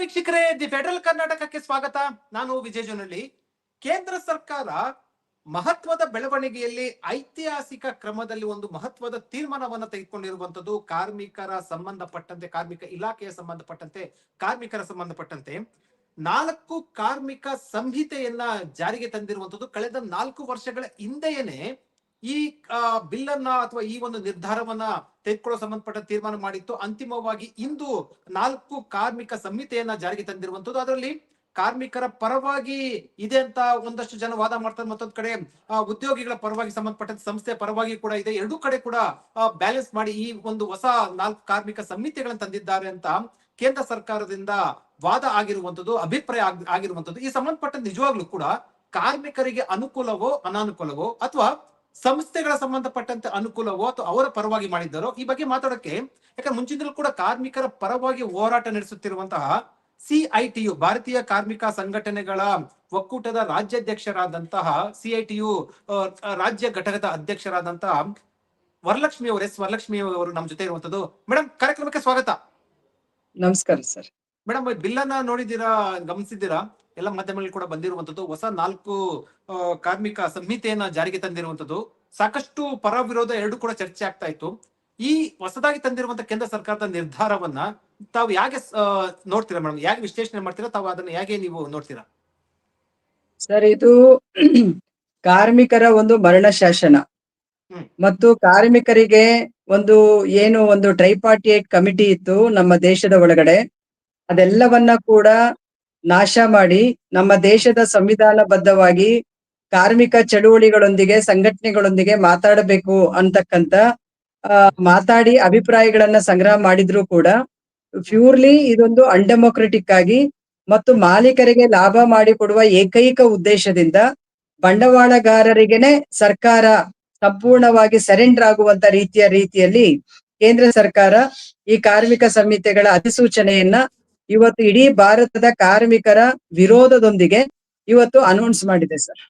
ವೀಕ್ಷಕರೇ, the federal ಕರ್ನಾಟಕಕ್ಕೆ ಸ್ವಾಗತ. ನಾನು ವಿಜಯ ಜೊನಳ್ಳಿ. ಕೇಂದ್ರ ಸರ್ಕಾರ ಮಹತ್ವದ ಬೆಳವಣಿಗೆಯಲ್ಲಿ ಐತಿಹಾಸಿಕ ಕ್ರಮದಲ್ಲಿ ಒಂದು ಮಹತ್ವದ ತೀರ್ಮಾನವನ್ನು ತೆಗೆದುಕೊಂಡಿರುವಂತದ್ದು ಕಾರ್ಮಿಕರ ಸಂಬಂಧಪಟ್ಟಂತೆ, ಕಾರ್ಮಿಕ ಇಲಾಖೆಯ ಸಂಬಂಧಪಟ್ಟಂತೆ, ಕಾರ್ಮಿಕರ ಸಂಬಂಧಪಟ್ಟಂತೆ. ನಾಲ್ಕು ಕಾರ್ಮಿಕ ಸಂಹಿತೆಯನ್ನ ಜಾರಿಗೆ ತಂದಿರುವಂತದ್ದು ಕಳೆದ ನಾಲ್ಕು ವರ್ಷಗಳ ಹಿಂದೆಯೇನೆ ಈ ಬಿಲ್ ಅನ್ನ ಅಥವಾ ಈ ಒಂದು ನಿರ್ಧಾರವನ್ನ ತೆಗೆದುಕೊಳ್ಳೋ ಸಂಬಂಧಪಟ್ಟ ತೀರ್ಮಾನ ಮಾಡಿತ್ತು ಅಂತಿಮವಾಗಿ ಇಂದು ನಾಲ್ಕು ಕಾರ್ಮಿಕ ಸಂಹಿತೆಯನ್ನ ಜಾರಿಗೆ ತಂದಿರುವಂತದ್ದು ಅದರಲ್ಲಿ ಕಾರ್ಮಿಕರ ಪರವಾಗಿ ಇದೆ ಅಂತ ಒಂದಷ್ಟು ಜನ ವಾದ ಮಾಡ್ತಾರೆ. ಮತ್ತೊಂದ್ ಕಡೆ ಉದ್ಯೋಗಿಗಳ ಪರವಾಗಿ ಸಂಬಂಧಪಟ್ಟಂತ ಸಂಸ್ಥೆ ಪರವಾಗಿ ಕೂಡ ಇದೆ. ಎರಡೂ ಕಡೆ ಕೂಡ ಬ್ಯಾಲೆನ್ಸ್ ಮಾಡಿ ಈ ಒಂದು ಹೊಸ ನಾಲ್ಕು ಕಾರ್ಮಿಕ ಸಮಿತಿಗಳನ್ನು ತಂದಿದ್ದಾರೆ ಅಂತ ಕೇಂದ್ರ ಸರ್ಕಾರದಿಂದ ವಾದ ಆಗಿರುವಂತದ್ದು ಅಭಿಪ್ರಾಯ ಆಗ್- ಆಗಿರುವಂತದ್ದು ಈ ಸಂಬಂಧಪಟ್ಟ ನಿಜವಾಗ್ಲೂ ಕೂಡ ಕಾರ್ಮಿಕರಿಗೆ ಅನುಕೂಲವೋ, ಅನಾನುಕೂಲವೋ ಅಥವಾ ಸಂಸ್ಥೆಗಳ ಸಂಬಂಧಪಟ್ಟಂತೆ ಅನುಕೂಲವೋ ಅಥವಾ ಅವರ ಪರವಾಗಿ ಮಾಡಿದ್ದಾರೋ ಈ ಬಗ್ಗೆ ಮಾತಾಡೋಕೆ ಯಾಕಂದ್ರೆ ಮುಂಚಿನಲ್ಲೂ ಕೂಡ ಕಾರ್ಮಿಕರ ಪರವಾಗಿ ಹೋರಾಟ ನಡೆಸುತ್ತಿರುವಂತಹ ಸಿಐಟಿಯು ಭಾರತೀಯ ಕಾರ್ಮಿಕ ಸಂಘಟನೆಗಳ ಒಕ್ಕೂಟದ ರಾಜ್ಯಾಧ್ಯಕ್ಷರಾದಂತಹ ಸಿಐಟಿಯು ರಾಜ್ಯ ಘಟಕದ ಅಧ್ಯಕ್ಷರಾದಂತಹ ವರಲಕ್ಷ್ಮಿ ಅವರು ಎಸ್ ವರಲಕ್ಷ್ಮಿ ಅವರು ನಮ್ಮ ಜೊತೆ ಇರುವಂತದ್ದು ಮೇಡಮ್ ಕಾರ್ಯಕ್ರಮಕ್ಕೆ ಸ್ವಾಗತ. ನಮಸ್ಕಾರ ಸರ್. ಮೇಡಮ್ ಬಿಲ್ಲನ್ನ ನೋಡಿದ್ದೀರಾ ಗಮನಿಸಿದ್ದೀರಾ? ಎಲ್ಲ ಮಾಧ್ಯಮಗಳಲ್ಲಿ ಕೂಡ ಬಂದಿರುವಂತದ್ದು ಹೊಸ ನಾಲ್ಕು ಕಾರ್ಮಿಕ ಸಂಹಿತೆಯನ್ನ ಜಾರಿಗೆ ತಂದಿರುವಂತದ್ದು ಸಾಕಷ್ಟು ಪರ ವಿರೋಧ ಎರಡು ಕೂಡ ಚರ್ಚೆ ಆಗ್ತಾ ಇತ್ತು. ಈ ಹೊಸದಾಗಿ ತಂದಿರುವಂತ ಕೇಂದ್ರ ಸರ್ಕಾರದ ನಿರ್ಧಾರವನ್ನ ತಾವು ಹೇಗೆ ನೋಡ್ತೀರಾ ಮೇಡಮ್ ಯಾಕೆ ವಿಶ್ಲೇಷಣೆ ಮಾಡ್ತೀರಾ? ತಾವು ಅದನ್ನ ಹೇಗೆ ನೀವು ನೋಡ್ತೀರಾ? ಸರ್ ಇದು ಕಾರ್ಮಿಕರ ಒಂದು ಮರಣ ಶಾಸನ ಮತ್ತು ಕಾರ್ಮಿಕರಿಗೆ ಒಂದು ಏನು ಒಂದು ಟ್ರೈಪಾರ್ಟಿಯೇಟ್ ಕಮಿಟಿ ಇತ್ತು ನಮ್ಮ ದೇಶದ ಒಳಗಡೆ. ಅದೆಲ್ಲವನ್ನ ಕೂಡ ನಾಶ ಮಾಡಿ ನಮ್ಮ ದೇಶದ ಸಂವಿಧಾನಬದ್ಧವಾಗಿ ಕಾರ್ಮಿಕ ಚಳುವಳಿಗಳೊಂದಿಗೆ, ಸಂಘಟನೆಗಳೊಂದಿಗೆ ಮಾತಾಡಬೇಕು ಅಂತಕ್ಕಂತ ಮಾತಾಡಿ ಅಭಿಪ್ರಾಯಗಳನ್ನ ಸಂಗ್ರಹ ಮಾಡಿದ್ರು ಕೂಡ ಪ್ಯೂರ್ಲಿ ಇದೊಂದು ಅನ್ಡೆಮೋಕ್ರೆಟಿಕ್ ಆಗಿ ಮತ್ತು ಮಾಲೀಕರಿಗೆ ಲಾಭ ಮಾಡಿಕೊಡುವ ಏಕೈಕ ಉದ್ದೇಶದಿಂದ ಬಂಡವಾಳಗಾರರಿಗೆನೆ ಸರ್ಕಾರ ಸಂಪೂರ್ಣವಾಗಿ ಸರೆಂಡರ್ ಆಗುವಂತ ರೀತಿಯ ರೀತಿಯಲ್ಲಿ ಕೇಂದ್ರ ಸರ್ಕಾರ ಈ ಕಾರ್ಮಿಕ ಸಂಹಿತೆಗಳ ಅಧಿಸೂಚನೆಯನ್ನ ಇವತ್ತು ಇಡೀ ಭಾರತದ ಕಾರ್ಮಿಕರ ವಿರೋಧದೊಂದಿಗೆ ಇವತ್ತು ಅನೌನ್ಸ್ ಮಾಡಿದೆ ಸರ್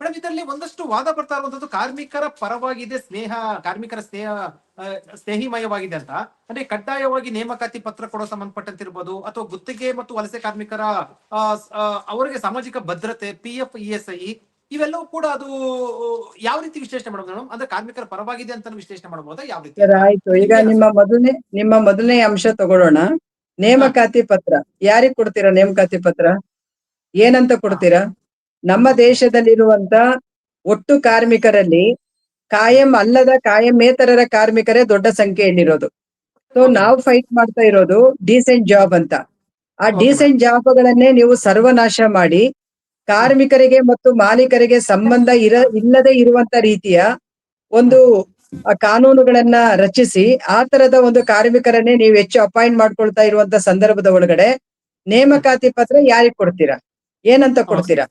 ಮೇಡಮ್ ಇದರಲ್ಲಿ ಒಂದಷ್ಟು ವಾದ ಬರ್ತಾ ಇರುವಂತದ್ದು ಕಾರ್ಮಿಕರ ಪರವಾಗಿದೆ ಸ್ನೇಹ ಕಾರ್ಮಿಕರ ಸ್ನೇಹ ಸ್ನೇಹಿಮಯವಾಗಿದೆ ಅಂತ. ಅಂದ್ರೆ ಕಡ್ಡಾಯವಾಗಿ ನೇಮಕಾತಿ ಪತ್ರ ಕೊಡೋ ಸಂಬಂಧಪಟ್ಟಂತಿರ್ಬೋದು ಅಥವಾ ಗುತ್ತಿಗೆ ಮತ್ತು ವಲಸೆ ಕಾರ್ಮಿಕರ ಅವರಿಗೆ ಸಾಮಾಜಿಕ ಭದ್ರತೆ P F E S I ಇವೆಲ್ಲವೂ ಕೂಡ ಅದು ಯಾವ ರೀತಿ ವಿಶ್ಲೇಷಣೆ ಮಾಡಬಹುದು ಮೇಡಮ್? ಅಂದ್ರೆ ಕಾರ್ಮಿಕರ ಪರವಾಗಿದೆ ಅಂತ ವಿಶ್ಲೇಷಣೆ ಮಾಡಬಹುದಾ ಯಾವ ರೀತಿ? ಆಯ್ತು. ಈಗ ನಿಮ್ಮ ಮೊದಲನೇ ನಿಮ್ಮ ಮೊದಲನೇ ಅಂಶ ತಗೊಳ್ಳೋಣ. ನೇಮಕಾತಿ ಪತ್ರ. ಯಾರಿಗ್ ಕೊಡ್ತೀರಾ ನೇಮಕಾತಿ ಪತ್ರ? ಏನಂತ ಕೊಡ್ತೀರಾ? ನಮ್ಮ ದೇಶದಲ್ಲಿರುವಂತ ಒಟ್ಟು ಕಾರ್ಮಿಕರಲ್ಲಿ ಕಾಯಂ ಅಲ್ಲದ ಕಾಯಮೇತರರ ಕಾರ್ಮಿಕರೇ ದೊಡ್ಡ ಸಂಖ್ಯೆಯಲ್ಲಿರೋದು ಸೊ. ನಾವು ಫೈಟ್ ಮಾಡ್ತಾ ಇರೋದು ಡೀಸೆಂಟ್ ಜಾಬ್ ಅಂತ. ಆ ಡೀಸೆಂಟ್ ಜಾಬ್ಗಳನ್ನೇ ನೀವು ಸರ್ವನಾಶ ಮಾಡಿ ಕಾರ್ಮಿಕರಿಗೆ ಮತ್ತು ಮಾಲೀಕರಿಗೆ ಸಂಬಂಧ ಇರ ಇಲ್ಲದೆ ಇರುವಂತ ರೀತಿಯ ಒಂದು ಕಾನೂನುಗಳನ್ನ ರಚಿಸಿ ಆ ತರದ ಒಂದು ಕಾರ್ಮಿಕರನ್ನೇ ನೀವು ಹೆಚ್ಚು ಅಪಾಯಿಂಟ್ ಮಾಡ್ಕೊಳ್ತಾ ಇರುವಂತ ಸಂದರ್ಭದ ಒಳಗಡೆ ನೇಮಕಾತಿ ಪತ್ರ ಯಾರಿಗ್ ಕೊಡ್ತೀರಾ? ಏನಂತ ಕೊಡ್ತೀರಾ.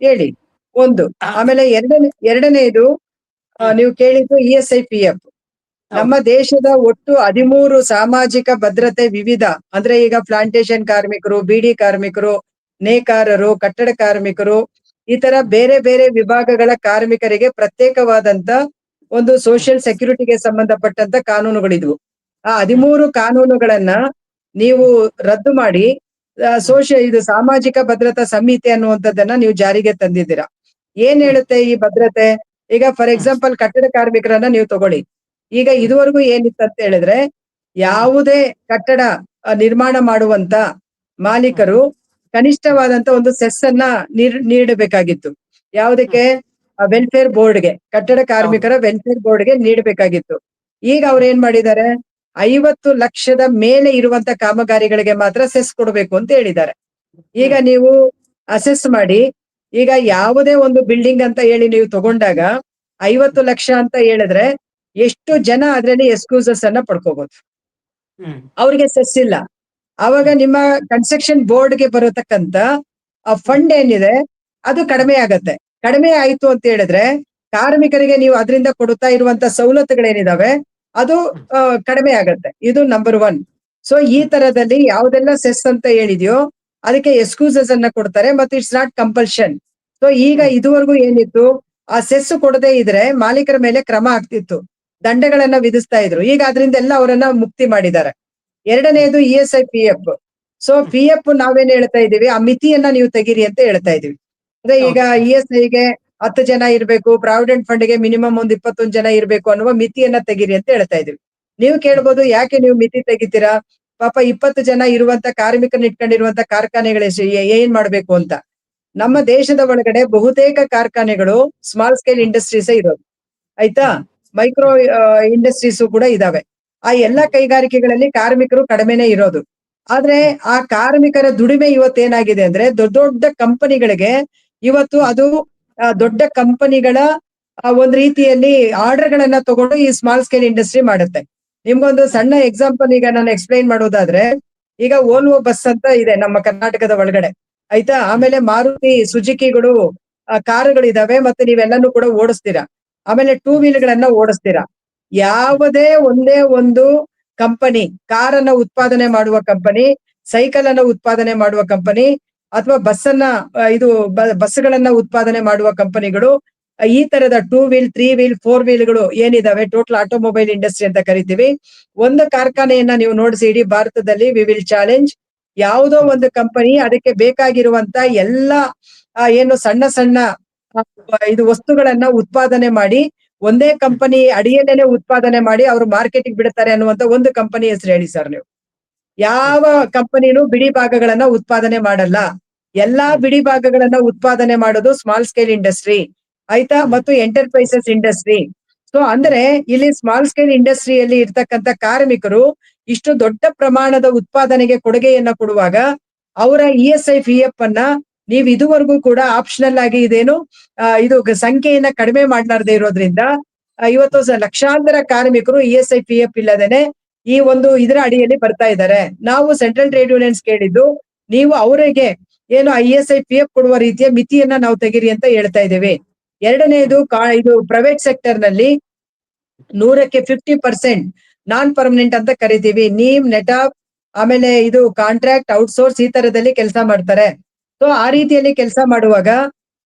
ಹೇಳಿ ಒಂದು ಆಮೇಲೆ ಎರಡನೇ ಎರಡನೇದು ನೀವು ಕೇಳಿದ್ದು E S I P F ನಮ್ಮ ದೇಶದ ಒಟ್ಟು ಹದಿಮೂರು ಸಾಮಾಜಿಕ ಭದ್ರತೆ ವಿವಿಧ ಅಂದ್ರೆ ಈಗ ಪ್ಲಾಂಟೇಶನ್ ಕಾರ್ಮಿಕರು ಬಿಡಿ ಕಾರ್ಮಿಕರು ನೇಕಾರರು ಕಟ್ಟಡ ಕಾರ್ಮಿಕರು ಈ ತರ ಬೇರೆ ಬೇರೆ ವಿಭಾಗಗಳ ಕಾರ್ಮಿಕರಿಗೆ ಪ್ರತ್ಯೇಕವಾದಂತ ಒಂದು ಸೋಷಿಯಲ್ ಸೆಕ್ಯೂರಿಟಿಗೆ ಸಂಬಂಧಪಟ್ಟಂತ ಕಾನೂನುಗಳಿದ್ವು. ಆ ಹದಿಮೂರು ಕಾನೂನುಗಳನ್ನ ನೀವು ರದ್ದು ಮಾಡಿ ಸೋಷಿಯಲ್ ಇದು ಸಾಮಾಜಿಕ ಭದ್ರತಾ ಸಮಿತಿ ಅನ್ನುವಂಥದ್ದನ್ನ ನೀವು ಜಾರಿಗೆ ತಂದಿದ್ದೀರಾ. ಏನ್ ಹೇಳುತ್ತೆ ಈ ಭದ್ರತೆ? ಈಗ ಫಾರ್ ಎಕ್ಸಾಂಪಲ್ ಕಟ್ಟಡ ಕಾರ್ಮಿಕರನ್ನ ನೀವು ತಗೊಳ್ಳಿ. ಈಗ ಇದುವರೆಗೂ ಏನಿತ್ತು ಅಂತ ಹೇಳಿದ್ರೆ ಯಾವುದೇ ಕಟ್ಟಡ ನಿರ್ಮಾಣ ಮಾಡುವಂತ ಮಾಲೀಕರು ಕನಿಷ್ಠವಾದಂತ ಒಂದು ಸೆಸ್ ಅನ್ನ ನೀರ್ ನೀಡಬೇಕಾಗಿತ್ತು. ಯಾವುದಕ್ಕೆ? ವೆಲ್ಫೇರ್ ಬೋರ್ಡ್ಗೆ ಕಟ್ಟಡ ಕಾರ್ಮಿಕರ ವೆಲ್ಫೇರ್ ಬೋರ್ಡ್ಗೆ ನೀಡಬೇಕಾಗಿತ್ತು. ಈಗ ಅವ್ರು ಏನ್ ಮಾಡಿದ್ದಾರೆ? ಐವತ್ತು ಲಕ್ಷದ ಮೇಲೆ ಇರುವಂತ ಕಾಮಗಾರಿಗಳಿಗೆ ಮಾತ್ರ ಸೆಸ್ ಕೊಡಬೇಕು ಅಂತ ಹೇಳಿದ್ದಾರೆ. ಈಗ ನೀವು ಅಸೆಸ್ ಮಾಡಿ, ಈಗ ಯಾವುದೇ ಒಂದು ಬಿಲ್ಡಿಂಗ್ ಅಂತ ಹೇಳಿ ನೀವು ತಗೊಂಡಾಗ ಐವತ್ತು ಲಕ್ಷ ಅಂತ ಹೇಳಿದ್ರೆ ಎಷ್ಟು ಜನ ಅದ್ರಲ್ಲಿ ಎಕ್ಸ್ಕ್ಯೂಸಸ್ ಅನ್ನ ಪಡ್ಕೋಬಹುದು ಅವ್ರಿಗೆ ಸೆಸ್ ಇಲ್ಲ. ಅವಾಗ ನಿಮ್ಮ ಕನ್ಸ್ಟ್ರಕ್ಷನ್ ಬೋರ್ಡ್ಗೆ ಬರತಕ್ಕಂತ ಆ ಫಂಡ್ ಏನಿದೆ, ಅದು ಕಡಿಮೆ ಆಗತ್ತೆ. ಕಡಿಮೆ ಆಯ್ತು ಅಂತ ಹೇಳಿದ್ರೆ ಕಾರ್ಮಿಕರಿಗೆ ನೀವು ಅದರಿಂದ ಕೊಡುತ್ತಾ ಇರುವಂತ ಸವಲತ್ತುಗಳೇನಿದಾವೆ ಅದು ಕಡಿಮೆ ಆಗತ್ತೆ. ಇದು ನಂಬರ್ ಒನ್ ಸೊ ಈ ತರದಲ್ಲಿ ಯಾವ್ದೆಲ್ಲ ಸೆಸ್ ಅಂತ ಹೇಳಿದ್ಯೋ ಅದಕ್ಕೆ ಎಕ್ಸ್ಕ್ಯೂಸಸ್ ಅನ್ನ ಕೊಡ್ತಾರೆ ಮತ್ತೆ ಇಟ್ಸ್ ನಾಟ್ ಕಂಪಲ್ಷನ್ ಸೊ ಈಗ ಇದುವರೆಗೂ ಏನಿತ್ತು ಆ ಸೆಸ್ ಕೊಡದೇ ಇದ್ರೆ ಮಾಲೀಕರ ಮೇಲೆ ಕ್ರಮ ಆಗ್ತಿತ್ತು. ದಂಡಗಳನ್ನ ವಿಧಿಸ್ತಾ ಇದ್ರು. ಈಗ ಅದರಿಂದ ಎಲ್ಲ ಅವರನ್ನ ಮುಕ್ತಿ ಮಾಡಿದ್ದಾರೆ. ಎರಡನೇದು E S I P F so P F ನಾವೇನ್ ಹೇಳ್ತಾ ಇದೀವಿ ಆ ಮಿತಿಯನ್ನ ನೀವು ತೆಗೀರಿ ಅಂತ ಹೇಳ್ತಾ ಇದೀವಿ ಅಂದ್ರೆ ಈಗ ಇ ಎಸ್ ಐಗೆ ಹತ್ತು ಜನ ಇರಬೇಕು ಪ್ರಾವಿಡೆಂಟ್ ಫಂಡ್ಗೆ ಮಿನಿಮಮ್ ಒಂದು ಇಪ್ಪತ್ತೊಂದು ಜನ ಇರಬೇಕು ಅನ್ನುವ ಮಿತಿಯನ್ನ ತೆಗಿರಿ ಅಂತ ಹೇಳ್ತಾ ಇದೀವಿ ನೀವು ಕೇಳ್ಬೋದು, ಯಾಕೆ ನೀವು ಮಿತಿ ತೆಗಿತೀರಾ? ಪಾಪ ಇಪ್ಪತ್ತು ಜನ ಇರುವಂತ ಕಾರ್ಮಿಕರನ್ನ ಇಟ್ಕೊಂಡಿರುವಂತ ಕಾರ್ಖಾನೆಗಳ ಏನ್ ಮಾಡ್ಬೇಕು ಅಂತ? ನಮ್ಮ ದೇಶದ ಒಳಗಡೆ ಬಹುತೇಕ ಕಾರ್ಖಾನೆಗಳು ಸ್ಮಾಲ್ ಸ್ಕೇಲ್ ಇಂಡಸ್ಟ್ರೀಸ್ ಇರೋದು. ಆಯ್ತಾ? ಮೈಕ್ರೋ ಇಂಡಸ್ಟ್ರೀಸ್ ಕೂಡ ಇದಾವೆ. ಆ ಎಲ್ಲಾ ಕೈಗಾರಿಕೆಗಳಲ್ಲಿ ಕಾರ್ಮಿಕರು ಕಡಿಮೆನೆ ಇರೋದು. ಆದ್ರೆ ಆ ಕಾರ್ಮಿಕರ ದುಡಿಮೆ ಇವತ್ತೇನಾಗಿದೆ ಅಂದ್ರೆ ದೊಡ್ಡ ದೊಡ್ಡ ಕಂಪನಿಗಳಿಗೆ ಇವತ್ತು ಅದು ದೊಡ್ಡ ಕಂಪನಿಗಳ ಒಂದ್ ರೀತಿಯಲ್ಲಿ ಆರ್ಡರ್ ಗಳನ್ನ ತಗೊಂಡು ಈ ಸ್ಮಾಲ್ ಸ್ಕೇಲ್ ಇಂಡಸ್ಟ್ರಿ ಮಾಡುತ್ತೆ. ನಿಮ್ಗೊಂದು ಸಣ್ಣ ಎಕ್ಸಾಂಪಲ್ ಈಗ ನಾನು ಎಕ್ಸ್ಪ್ಲೈನ್ ಮಾಡೋದಾದ್ರೆ, ಈಗ ಓಲ್ವೋ ಬಸ್ ಅಂತ ಇದೆ ನಮ್ಮ ಕರ್ನಾಟಕದ ಒಳಗಡೆ. ಆಯ್ತಾ? ಆಮೇಲೆ ಮಾರುತಿ ಸುಜುಕಿಗಳು ಕಾರುಗಳಿದಾವೆ ಮತ್ತೆ ನೀವೆಲ್ಲಾನು ಕೂಡ ಓಡಿಸ್ತೀರಾ. ಆಮೇಲೆ ಟೂ ವೀಲ್ ಗಳನ್ನ ಓಡಿಸ್ತೀರಾ. ಯಾವುದೇ ಒಂದೇ ಒಂದು ಕಂಪನಿ ಕಾರನ್ನ ಉತ್ಪಾದನೆ ಮಾಡುವ ಕಂಪನಿ ಸೈಕಲ್ ಅನ್ನ ಉತ್ಪಾದನೆ ಮಾಡುವ ಕಂಪನಿ ಅಥವಾ ಬಸ್ ಅನ್ನ ಆ, ಇದು ಬಸ್ಗಳನ್ನ ಉತ್ಪಾದನೆ ಮಾಡುವ ಕಂಪನಿಗಳು ಈ ತರದ two wheel three wheel four ವೀಲ್ಗಳು ಏನಿದಾವೆ? ಟೋಟಲ್ ಆಟೋಮೊಬೈಲ್ ಇಂಡಸ್ಟ್ರಿ ಅಂತ ಕರಿತೀವಿ. ಒಂದು ಕಾರ್ಖಾನೆಯನ್ನ ನೀವು ನೋಡಿಸಿ ಇಡೀ ಭಾರತದಲ್ಲಿ ವಿ ವಿಲ್ ಚಾಲೆಂಜ್ ಯಾವುದೋ ಒಂದು ಕಂಪನಿ ಅದಕ್ಕೆ ಬೇಕಾಗಿರುವಂತ ಎಲ್ಲಾ ಏನು ಸಣ್ಣ ಸಣ್ಣ ಇದು ವಸ್ತುಗಳನ್ನ ಉತ್ಪಾದನೆ ಮಾಡಿ ಒಂದೇ ಕಂಪನಿ ಅಡಿಯಲ್ಲೇನೆ ಉತ್ಪಾದನೆ ಮಾಡಿ ಅವರು ಮಾರ್ಕೆಟಿಗೆ ಬಿಡ್ತಾರೆ ಅನ್ನುವಂತ ಒಂದು ಕಂಪನಿ ಹೆಸರು ಹೇಳಿ ಸರ್ ನೀವು. ಯಾವ ಕಂಪನಿನೂ ಬಿಡಿ ಭಾಗಗಳನ್ನ ಉತ್ಪಾದನೆ ಮಾಡಲ್ಲ. ಎಲ್ಲಾ ಬಿಡಿ ಭಾಗಗಳನ್ನ ಉತ್ಪಾದನೆ ಮಾಡೋದು ಸ್ಮಾಲ್ ಸ್ಕೇಲ್ ಇಂಡಸ್ಟ್ರಿ ಆಯ್ತಾ? ಮತ್ತು ಎಂಟರ್ಪ್ರೈಸಸ್ ಇಂಡಸ್ಟ್ರಿ ಸೊ ಅಂದ್ರೆ ಇಲ್ಲಿ ಸ್ಮಾಲ್ ಸ್ಕೇಲ್ ಇಂಡಸ್ಟ್ರಿಯಲ್ಲಿ ಇರ್ತಕ್ಕಂತ ಕಾರ್ಮಿಕರು ಇಷ್ಟು ದೊಡ್ಡ ಪ್ರಮಾಣದ ಉತ್ಪಾದನೆಗೆ ಕೊಡುಗೆಯನ್ನ ಕೊಡುವಾಗ ಅವರ E S I P F ಅನ್ನ ನೀವು ಇದುವರೆಗೂ ಕೂಡ ಆಪ್ಷನಲ್ ಆಗಿ ಇದೇನು ಇದು ಸಂಖ್ಯೆಯನ್ನ ಕಡಿಮೆ ಮಾಡಲಾರ್ದೆ ಇರೋದ್ರಿಂದ ಇವತ್ತು ಲಕ್ಷಾಂತರ ಕಾರ್ಮಿಕರು E S I P F ಇಲ್ಲದೇನೆ ಈ ಒಂದು ಇದರ ಅಡಿಯಲ್ಲಿ ಬರ್ತಾ ಇದ್ದಾರೆ. ನಾವು ಸೆಂಟ್ರಲ್ ಟ್ರೇಡ್ ಯೂನಿಯನ್ಸ್ ಕೇಳಿದ್ದು ನೀವು ಅವರಿಗೆ ಏನು I S I P F ಕೊಡುವ ರೀತಿಯ ಮಿತಿಯನ್ನ ನಾವು ತೆಗಿರಿ ಅಂತ ಹೇಳ್ತಾ ಇದ್ದೇವೆ. ಎರಡನೇದು ಕಾ- ಇದು ಪ್ರೈವೇಟ್ ಸೆಕ್ಟರ್ನಲ್ಲಿ ನೂರಕ್ಕೆ ಫಿಫ್ಟಿ ಪರ್ಸೆಂಟ್ ನಾನ್ ಪರ್ಮನೆಂಟ್ ಅಂತ ಕರಿತೀವಿ. ನೀಮ್ ನೆಟಾಪ್ ಆಮೇಲೆ ಇದು ಕಾಂಟ್ರಾಕ್ಟ್ ಔಟ್ಸೋರ್ಸ್ ಈ ತರದಲ್ಲಿ ಕೆಲಸ ಮಾಡ್ತಾರೆ. ಸೊ ಆ ರೀತಿಯಲ್ಲಿ ಕೆಲಸ ಮಾಡುವಾಗ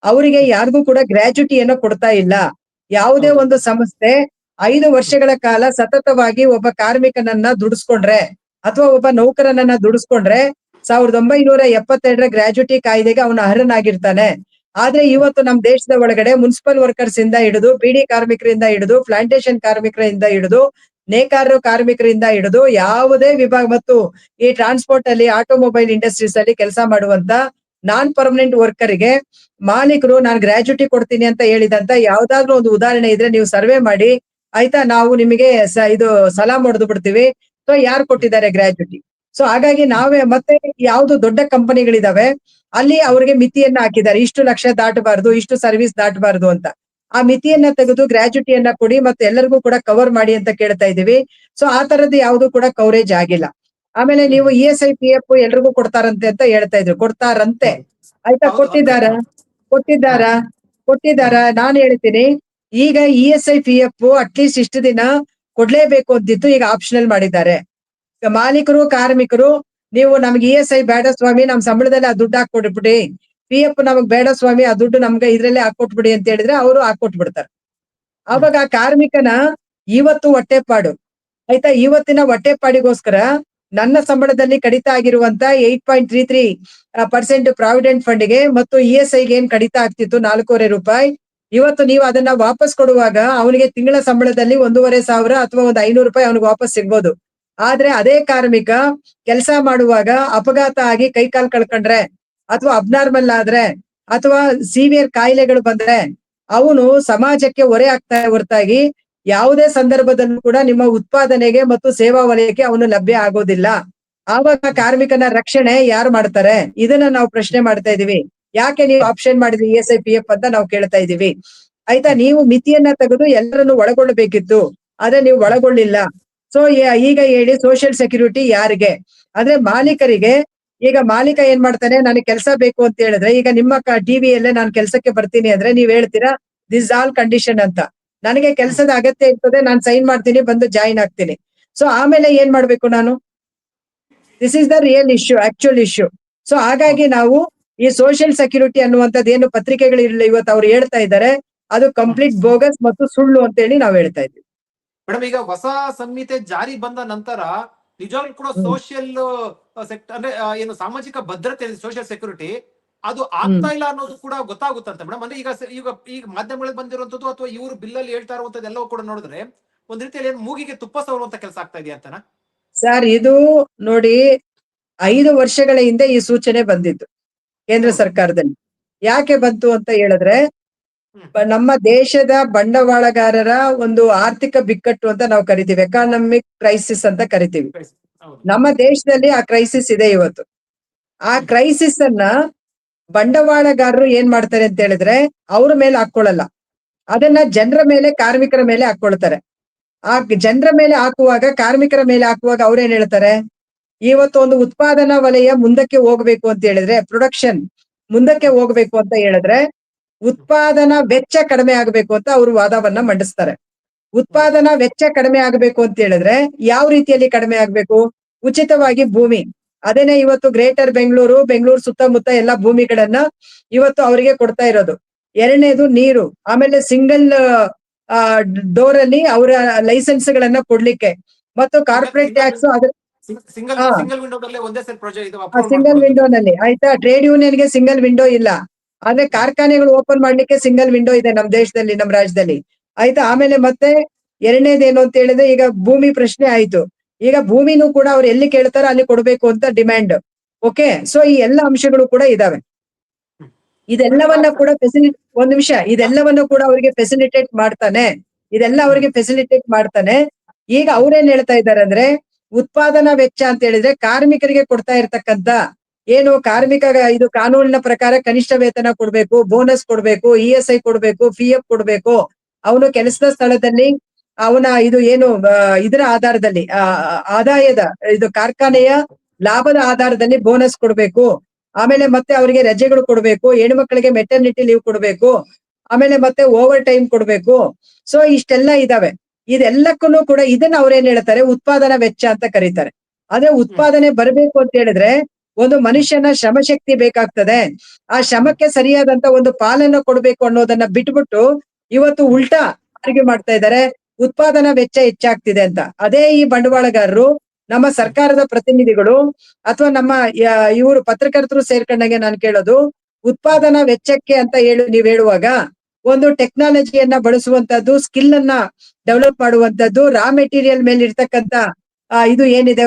ಅವರಿಗೆ ಯಾರಿಗೂ ಕೂಡ ಗ್ರಾಚ್ಯುಟಿಯನ್ನು ಕೊಡ್ತಾ ಇಲ್ಲ. ಯಾವುದೇ ಒಂದು ಸಂಸ್ಥೆ ಐದು ವರ್ಷಗಳ ಕಾಲ ಸತತವಾಗಿ ಒಬ್ಬ ಕಾರ್ಮಿಕನನ್ನ ದುಡಿಸ್ಕೊಂಡ್ರೆ ಅಥವಾ ಒಬ್ಬ ನೌಕರನನ್ನ ದುಡಿಸ್ಕೊಂಡ್ರೆ ಸಾವಿರದ ಒಂಬೈನೂರ ಎಪ್ಪತ್ತೆರಡರ ಗ್ರಾಜ್ಯುಟಿ ಕಾಯ್ದೆಗೆ ಅವನು ಅರ್ಹನಾಗಿರ್ತಾನೆ. ಆದ್ರೆ ಇವತ್ತು ನಮ್ಮ ದೇಶದ ಒಳಗಡೆ ಮುನ್ಸಿಪಲ್ ವರ್ಕರ್ಸ್ ಇಂದ ಹಿಡಿದು ಬಿಡಿ ಕಾರ್ಮಿಕರಿಂದ ಹಿಡಿದು, ಪ್ಲಾಂಟೇಶನ್ ಕಾರ್ಮಿಕರಿಂದ ಹಿಡಿದು, ನೇಕಾರರು ಕಾರ್ಮಿಕರಿಂದ ಹಿಡಿದು ಯಾವುದೇ ವಿಭಾಗ ಮತ್ತು ಈ ಟ್ರಾನ್ಸ್ಪೋರ್ಟ್ ಅಲ್ಲಿ, ಆಟೋಮೊಬೈಲ್ ಇಂಡಸ್ಟ್ರೀಸ್ ಅಲ್ಲಿ ಕೆಲಸ ಮಾಡುವಂತ ನಾನ್ ಪರ್ಮನೆಂಟ್ ವರ್ಕರ್ಗೆ ಮಾಲೀಕರು ನಾನು ಗ್ರಾಜ್ಯುಟಿ ಕೊಡ್ತೀನಿ ಅಂತ ಹೇಳಿದಂತ ಯಾವ್ದಾದ್ರು ಒಂದು ಉದಾಹರಣೆ ಇದ್ರೆ ನೀವು ಸರ್ವೆ ಮಾಡಿ ಆಯ್ತಾ? ನಾವು ನಿಮಗೆ ಸ- ಇದು ಸಲಾಂ ಹೊಡೆದು ಬಿಡ್ತೀವಿ. ಸೊ ಯಾರು ಕೊಟ್ಟಿದ್ದಾರೆ ಗ್ರಾಜ್ಯುಟಿ? ಸೊ ಹಾಗಾಗಿ ನಾವೇ ಮತ್ತೆ ಯಾವ್ದು ದೊಡ್ಡ ಕಂಪನಿಗಳಿದಾವೆ ಅಲ್ಲಿ ಅವ್ರಿಗೆ ಮಿತಿಯನ್ನ ಹಾಕಿದ್ದಾರೆ. ಇಷ್ಟು ಲಕ್ಷ ದಾಟಬಾರ್ದು ಇಷ್ಟು ಸರ್ವಿಸ್ ದಾಟಬಾರ್ದು ಅಂತ. ಆ ಮಿತಿಯನ್ನ ತೆಗೆದು ಗ್ರಾಜ್ಯುಟಿಯನ್ನ ಕೊಡಿ ಮತ್ತೆ ಎಲ್ಲರಿಗೂ ಕೂಡ ಕವರ್ ಮಾಡಿ ಅಂತ ಕೇಳ್ತಾ ಇದೀವಿ ಸೊ ಆ ತರದ್ದು ಯಾವ್ದು ಕೂಡ ಕವರೇಜ್ ಆಗಿಲ್ಲ. ಆಮೇಲೆ ನೀವು E S I P F ಎಲ್ರಿಗೂ ಕೊಡ್ತಾರಂತೆ ಅಂತ ಹೇಳ್ತಾ ಇದ್ರು. ಕೊಡ್ತಾರಂತೆ. ಆಯ್ತಾ? ಕೊಟ್ಟಿದ್ದಾರ? ಕೊಟ್ಟಿದ್ದಾರ? ಕೊಟ್ಟಿದ್ದಾರ? ನಾನು ಹೇಳ್ತೀನಿ. ಈಗ E S I P F at least ಇಷ್ಟು ದಿನ ಕೊಡ್ಲೇಬೇಕು ಅಂತಿತ್ತು ಈಗ ಆಪ್ಷನಲ್ ಮಾಡಿದ್ದಾರೆ. ಮಾಲೀಕರು, ಕಾರ್ಮಿಕರು, ನೀವು ನಮ್ಗೆ ಇ ಎಸ್ ಐ ಬೇಡ ಸ್ವಾಮಿ, ನಮ್ ಸಂಬಳದಲ್ಲಿ ಆ ದುಡ್ಡು ಹಾಕೊಟ್ಬಿಡಿ ಪಿ ಎಫ್ ನಮಗ್ ಬೇಡ ಸ್ವಾಮಿ, ಆ ದುಡ್ಡು ನಮ್ಗೆ ಇದ್ರಲ್ಲೇ ಹಾಕೊಟ್ಬಿಡಿ ಅಂತ ಹೇಳಿದ್ರೆ ಅವರು ಹಾಕೊಟ್ಬಿಡ್ತಾರೆ ಅವಾಗ ಆ ಕಾರ್ಮಿಕನ ಇವತ್ತು ಹೊಟ್ಟೆಪಾಡು. ಆಯ್ತಾ? ಇವತ್ತಿನ ಹೊಟ್ಟೆಪಾಡಿಗೋಸ್ಕರ ನನ್ನ ಸಂಬಳದಲ್ಲಿ ಕಡಿತ ಆಗಿರುವಂತ eight point three three percent provident ಫಂಡ್ಗೆ ಮತ್ತು ಇ ಎಸ್ ಐಗೆ ಏನ್ ಕಡಿತ ಆಗ್ತಿತ್ತು? ನಾಲ್ಕೂವರೆ ರೂಪಾಯಿ. ಇವತ್ತು ನೀವು ಅದನ್ನ ವಾಪಸ್ ಕೊಡುವಾಗ ಅವನಿಗೆ ತಿಂಗಳ ಸಂಬಳದಲ್ಲಿ ಒಂದೂವರೆ ಸಾವಿರ ಅಥವಾ ಒಂದು ಐನೂರು ರೂಪಾಯಿ ಅವನಿಗೆ ವಾಪಸ್ ಸಿಗ್ಬೋದು. ಆದ್ರೆ ಅದೇ ಕಾರ್ಮಿಕ ಕೆಲಸ ಮಾಡುವಾಗ ಅಪಘಾತ ಆಗಿ ಕೈ ಕಾಲ್ ಕಳ್ಕೊಂಡ್ರೆ ಅಥವಾ ಅಬ್ನಾರ್ಮಲ್ ಆದ್ರೆ ಅಥವಾ ಸೀವಿಯರ್ ಕಾಯಿಲೆಗಳು ಬಂದ್ರೆ ಅವನು ಸಮಾಜಕ್ಕೆ ಹೊರೆ ಆಗ್ತಾ ಹೊರತಾಗಿ ಯಾವುದೇ ಸಂದರ್ಭದಲ್ಲೂ ಕೂಡ ನಿಮ್ಮ ಉತ್ಪಾದನೆಗೆ ಮತ್ತು ಸೇವಾ ವಲಯಕ್ಕೆ ಅವನು ಲಭ್ಯ ಆಗೋದಿಲ್ಲ. ಆವಾಗ ಕಾರ್ಮಿಕನ ರಕ್ಷಣೆ ಯಾರು ಮಾಡ್ತಾರೆ? ಇದನ್ನ ನಾವು ಪ್ರಶ್ನೆ ಮಾಡ್ತಾ ಇದೀವಿ. ಯಾಕೆ ನೀವು ಆಪ್ಷನ್ ಮಾಡಿದ್ರಿ E S I P F ಅಂತ ನಾವು ಕೇಳ್ತಾ ಇದೀವಿ ಆಯ್ತಾ? ನೀವು ಮಿತಿಯನ್ನ ತೆಗೆದು ಎಲ್ಲರನ್ನು ಒಳಗೊಳ್ಳಬೇಕಿತ್ತು ಆದ್ರೆ ನೀವು ಒಳಗೊಳ್ಳಿಲ್ಲ. ಸೊ ಈಗ ಹೇಳಿ ಸೋಷಿಯಲ್ ಸೆಕ್ಯೂರಿಟಿ ಯಾರಿಗೆ? ಅಂದ್ರೆ ಮಾಲೀಕರಿಗೆ. ಈಗ ಮಾಲೀಕ ಏನ್ ಮಾಡ್ತಾನೆ? ನನಗೆ ಕೆಲಸ ಬೇಕು ಅಂತ ಹೇಳಿದ್ರೆ, ಈಗ ನಿಮ್ಮ ಟಿವಿಯಲ್ಲೇ ನಾನು ಕೆಲಸಕ್ಕೆ ಬರ್ತೀನಿ ಅಂದ್ರೆ ನೀವ್ ಹೇಳ್ತೀರಾ ದಿಸ್ ಆಲ್ ಕಂಡೀಷನ್ ಅಂತ. ನನಗೆ ಕೆಲಸದ ಅಗತ್ಯ ಇರ್ತದೆ, ನಾನು ಸೈನ್ ಮಾಡ್ತೀನಿ, ಬಂದು ಜಾಯಿನ್ ಆಗ್ತೀನಿ. ಸೊ ಆಮೇಲೆ ಏನ್ ಮಾಡ್ಬೇಕು ನಾನು? This is the real issue actual issue so ಹಾಗಾಗಿ ನಾವು ಈ ಸೋಷಿಯಲ್ ಸೆಕ್ಯೂರಿಟಿ ಅನ್ನುವಂಥದ್ದು ಏನು ಪತ್ರಿಕೆಗಳಿರಲಿ ಇವತ್ತು ಅವ್ರು ಹೇಳ್ತಾ ಇದ್ದಾರೆ. ಅದು ಕಂಪ್ಲೀಟ್ ಬೋಗಸ್ ಮತ್ತು ಸುಳ್ಳು ಅಂತ ಹೇಳಿ ನಾವು ಹೇಳ್ತಾ ಇದ್ದೀವಿ. ಮೇಡಮ್ ಈಗ ಹೊಸ ಸಂಹಿತೆ ಜಾರಿ ಬಂದ ನಂತರ ನಿಜವಾಗ್ಲೂ ಕೂಡ. ಸೋಷಿಯಲ್ ಸೆಕ್ಟರ್ ಅಂದ್ರೆ ಏನು ಸಾಮಾಜಿಕ ಭದ್ರತೆ ಸೋಷಿಯಲ್ ಸೆಕ್ಯೂರಿಟಿ ಅದು ಆಗ್ತಾ ಇಲ್ಲ ಅನ್ನೋದು ಕೂಡ ಗೊತ್ತಾಗುತ್ತಂತೆ. ಮೇಡಮ್ ಅಂದ್ರೆ ಈಗ ಈಗ ಈಗ ಮಾಧ್ಯಮಗಳಲ್ಲಿ ಬಂದಿರುವಂತದ್ದು ಅಥವಾ ಇವರು ಬಿಲ್ ಅಲ್ಲಿ ಹೇಳ್ತಾ ಇರುವಂತದ್ದು ಎಲ್ಲವೂ ಕೂಡ ನೋಡಿದ್ರೆ ಒಂದ್ ರೀತಿಯಲ್ಲಿ ಏನು ಮೂಗಿಗೆ ತುಪ್ಪ ಸವರುವಂತ ಕೆಲಸ ಆಗ್ತಾ ಇದೆಯಾ ಅಂತನಾ? ಸರ್ ಇದು ನೋಡಿ ಐದು ವರ್ಷಗಳ ಹಿಂದೆ ಈ ಸೂಚನೆ ಬಂದಿತ್ತು. ಕೇಂದ್ರ. ಸರ್ಕಾರದಲ್ಲಿ. ಯಾಕೆ ಬಂತು ಅಂತ ಹೇಳಿದ್ರೆ ನಮ್ಮ ದೇಶದ ಬಂಡವಾಳಗಾರರ ಒಂದು ಆರ್ಥಿಕ ಬಿಕ್ಕಟ್ಟು ಅಂತ ನಾವು ಕರಿತೀವಿ ಎಕಾನಮಿಕ್ ಕ್ರೈಸಿಸ್ ಅಂತ ಕರಿತೀವಿ. ನಮ್ಮ ದೇಶದಲ್ಲಿ ಆ ಕ್ರೈಸಿಸ್ ಇದೆ ಇವತ್ತು. ಆ ಕ್ರೈಸಿಸ್ ಅನ್ನ ಬಂಡವಾಳಗಾರರು ಏನ್ ಮಾಡ್ತಾರೆ ಅಂತ ಹೇಳಿದ್ರೆ ಅವ್ರ ಮೇಲೆ ಹಾಕೊಳ್ಳಲ್ಲ ಅದನ್ನ ಜನರ ಮೇಲೆ ಕಾರ್ಮಿಕರ ಮೇಲೆ ಹಾಕೊಳ್ತಾರೆ ಆ ಜನರ ಮೇಲೆ ಹಾಕುವಾಗ ಕಾರ್ಮಿಕರ ಮೇಲೆ ಹಾಕುವಾಗ ಅವ್ರೇನ್ ಹೇಳ್ತಾರೆ? ಇವತ್ತು ಒಂದು ಉತ್ಪಾದನಾ ವಲಯ ಮುಂದಕ್ಕೆ ಹೋಗ್ಬೇಕು ಅಂತ ಹೇಳಿದ್ರೆ ಪ್ರೊಡಕ್ಷನ್ ಮುಂದಕ್ಕೆ ಹೋಗ್ಬೇಕು ಅಂತ ಹೇಳಿದ್ರೆ ಉತ್ಪಾದನಾ ವೆಚ್ಚ ಕಡಿಮೆ ಆಗ್ಬೇಕು ಅಂತ ಅವರು ವಾದವನ್ನ ಮಂಡಿಸ್ತಾರೆ. ಉತ್ಪಾದನಾ ವೆಚ್ಚ ಕಡಿಮೆ ಆಗ್ಬೇಕು ಅಂತ ಹೇಳಿದ್ರೆ ಯಾವ ರೀತಿಯಲ್ಲಿ ಕಡಿಮೆ ಆಗ್ಬೇಕು? ಉಚಿತವಾಗಿ ಭೂಮಿ. ಅದೇನೆ ಇವತ್ತು ಗ್ರೇಟರ್ ಬೆಂಗಳೂರು ಬೆಂಗಳೂರು ಸುತ್ತಮುತ್ತ ಎಲ್ಲಾ ಭೂಮಿಗಳನ್ನ ಇವತ್ತು ಅವರಿಗೆ ಕೊಡ್ತಾ ಇರೋದು. ಎರಡನೇದು ನೀರು. ಆಮೇಲೆ ಸಿಂಗಲ್ ಡೋರ್ ಅಲ್ಲಿ ಅವರ ಲೈಸೆನ್ಸ್ ಗಳನ್ನ ಕೊಡ್ಲಿಕ್ಕೆ. ಮತ್ತು ಕಾರ್ಪೊರೇಟ್ ಟ್ಯಾಕ್ಸ್ ಅದ್ರ ಸಿಂಗಲ್. ಸಿಂಗಲ್ ವಿಂಡೋದಲ್ಲೇ ಒಂದೇ ಸರಿ ಪ್ರಾಜೆಕ್ಟ್ ಇದು ಸಿಂಗಲ್ ವಿಂಡೋ ನಲ್ಲಿ ಆಯ್ತಾ? ಟ್ರೇಡ್ ಯೂನಿಯನ್ಗೆ ಸಿಂಗಲ್ ವಿಂಡೋ ಇಲ್ಲ. ಆದ್ರೆ ಕಾರ್ಖಾನೆಗಳು ಓಪನ್ ಮಾಡ್ಲಿಕ್ಕೆ ಸಿಂಗಲ್ ವಿಂಡೋ ಇದೆ ನಮ್ ದೇಶದಲ್ಲಿ ನಮ್ ರಾಜ್ಯದಲ್ಲಿ. ಆಯ್ತಾ? ಆಮೇಲೆ ಮತ್ತೆ ಎರಡನೇದೇನು ಅಂತ ಹೇಳಿದ್ರೆ ಈಗ ಭೂಮಿ ಪ್ರಶ್ನೆ ಆಯ್ತು. ಈಗ ಭೂಮಿನೂ ಕೂಡ ಅವ್ರು ಎಲ್ಲಿ ಕೇಳ್ತಾರೋ ಅಲ್ಲಿ ಕೊಡ್ಬೇಕು ಅಂತ ಡಿಮ್ಯಾಂಡ್ ಓಕೆ ಸೊ ಈ ಎಲ್ಲ ಅಂಶಗಳು ಕೂಡ ಇದಾವೆ. ಇದೆಲ್ಲವನ್ನ ಕೂಡ ಫೆಸಿಲಿಟಿ ಒಂದ್ ನಿಮಿಷ. ಇದೆಲ್ಲವನ್ನ ಕೂಡ ಅವರಿಗೆ ಫೆಸಿಲಿಟೇಟ್ ಮಾಡ್ತಾನೆ. ಇದೆಲ್ಲ ಅವರಿಗೆ ಫೆಸಿಲಿಟೇಟ್ ಮಾಡ್ತಾನೆ. ಈಗ ಅವ್ರೇನ್ ಹೇಳ್ತಾ ಇದ್ದಾರೆ ಅಂದ್ರೆ ಉತ್ಪಾದನಾ ವೆಚ್ಚ ಅಂತ ಹೇಳಿದ್ರೆ ಕಾರ್ಮಿಕರಿಗೆ ಕೊಡ್ತಾ ಇರ್ತಕ್ಕಂತ ಏನು ಕಾರ್ಮಿಕ ಇದು ಕಾನೂನಿನ ಪ್ರಕಾರ ಕನಿಷ್ಠ ವೇತನ ಕೊಡ್ಬೇಕು, ಬೋನಸ್ ಕೊಡ್ಬೇಕು ಇ ಎಸ್ ಐ ಕೊಡ್ಬೇಕು ಪಿ ಎಫ್ ಕೊಡ್ಬೇಕು. ಅವನು ಕೆಲಸದ ಸ್ಥಳದಲ್ಲಿ ಅವನ ಇದು ಏನು ಇದರ ಆಧಾರದಲ್ಲಿ ಆದಾಯದ ಇದು ಕಾರ್ಖಾನೆಯ ಲಾಭದ ಆಧಾರದಲ್ಲಿ ಬೋನಸ್ ಕೊಡ್ಬೇಕು. ಆಮೇಲೆ ಮತ್ತೆ ಅವರಿಗೆ ರಜೆಗಳು ಕೊಡ್ಬೇಕು, ಹೆಣ್ಮಕ್ಳಿಗೆ ಮೆಟರ್ನಿಟಿ ಲೀವ್ ಕೊಡ್ಬೇಕು. ಆಮೇಲೆ ಮತ್ತೆ ಓವರ್ ಟೈಮ್ ಕೊಡ್ಬೇಕು. ಸೊ ಇಷ್ಟೆಲ್ಲ ಇದಾವೆ. ಇದೆಲ್ಲಕ್ಕೂ ಕೂಡ ಇದನ್ನ ಅವ್ರೇನ್ ಹೇಳ್ತಾರೆ, ಉತ್ಪಾದನಾ ವೆಚ್ಚ ಅಂತ ಕರೀತಾರೆ. ಆದ್ರೆ ಉತ್ಪಾದನೆ ಬರಬೇಕು ಅಂತ ಹೇಳಿದ್ರೆ ಒಂದು ಮನುಷ್ಯನ ಶ್ರಮಶಕ್ತಿ ಬೇಕಾಗ್ತದೆ. ಆ ಶ್ರಮಕ್ಕೆ ಸರಿಯಾದಂತ ಒಂದು ಪಾಲನ್ನ ಕೊಡ್ಬೇಕು ಅನ್ನೋದನ್ನ ಬಿಟ್ಬಿಟ್ಟು ಇವತ್ತು ಉಲ್ಟಾ ಆರ್ಗ್ಯೂ ಮಾಡ್ತಾ ಇದ್ದಾರೆ, ಉತ್ಪಾದನಾ ವೆಚ್ಚ ಹೆಚ್ಚಾಗ್ತಿದೆ ಅಂತ. ಅದೇ ಈ ಬಂಡವಾಳಗಾರರು ನಮ್ಮ ಸರ್ಕಾರದ ಪ್ರತಿನಿಧಿಗಳು ಅಥವಾ ನಮ್ಮ ಇವರು ಪತ್ರಕರ್ತರು ಸೇರ್ಕೊಂಡಂಗೆ ನಾನು ಕೇಳೋದು, ಉತ್ಪಾದನಾ ವೆಚ್ಚಕ್ಕೆ ಅಂತ ಹೇಳಿ ನೀವ್ ಹೇಳುವಾಗ ಒಂದು ಟೆಕ್ನಾಲಜಿಯನ್ನ ಬಳಸುವಂತದ್ದು ಸ್ಕಿಲ್ ಅನ್ನ ಡೆವಲಪ್ ಮಾಡುವಂತದ್ದು ರಾ ಮೆಟೀರಿಯಲ್ ಮೇಲೆ ಇರ್ತಕ್ಕಂತ ಇದು ಏನಿದೆ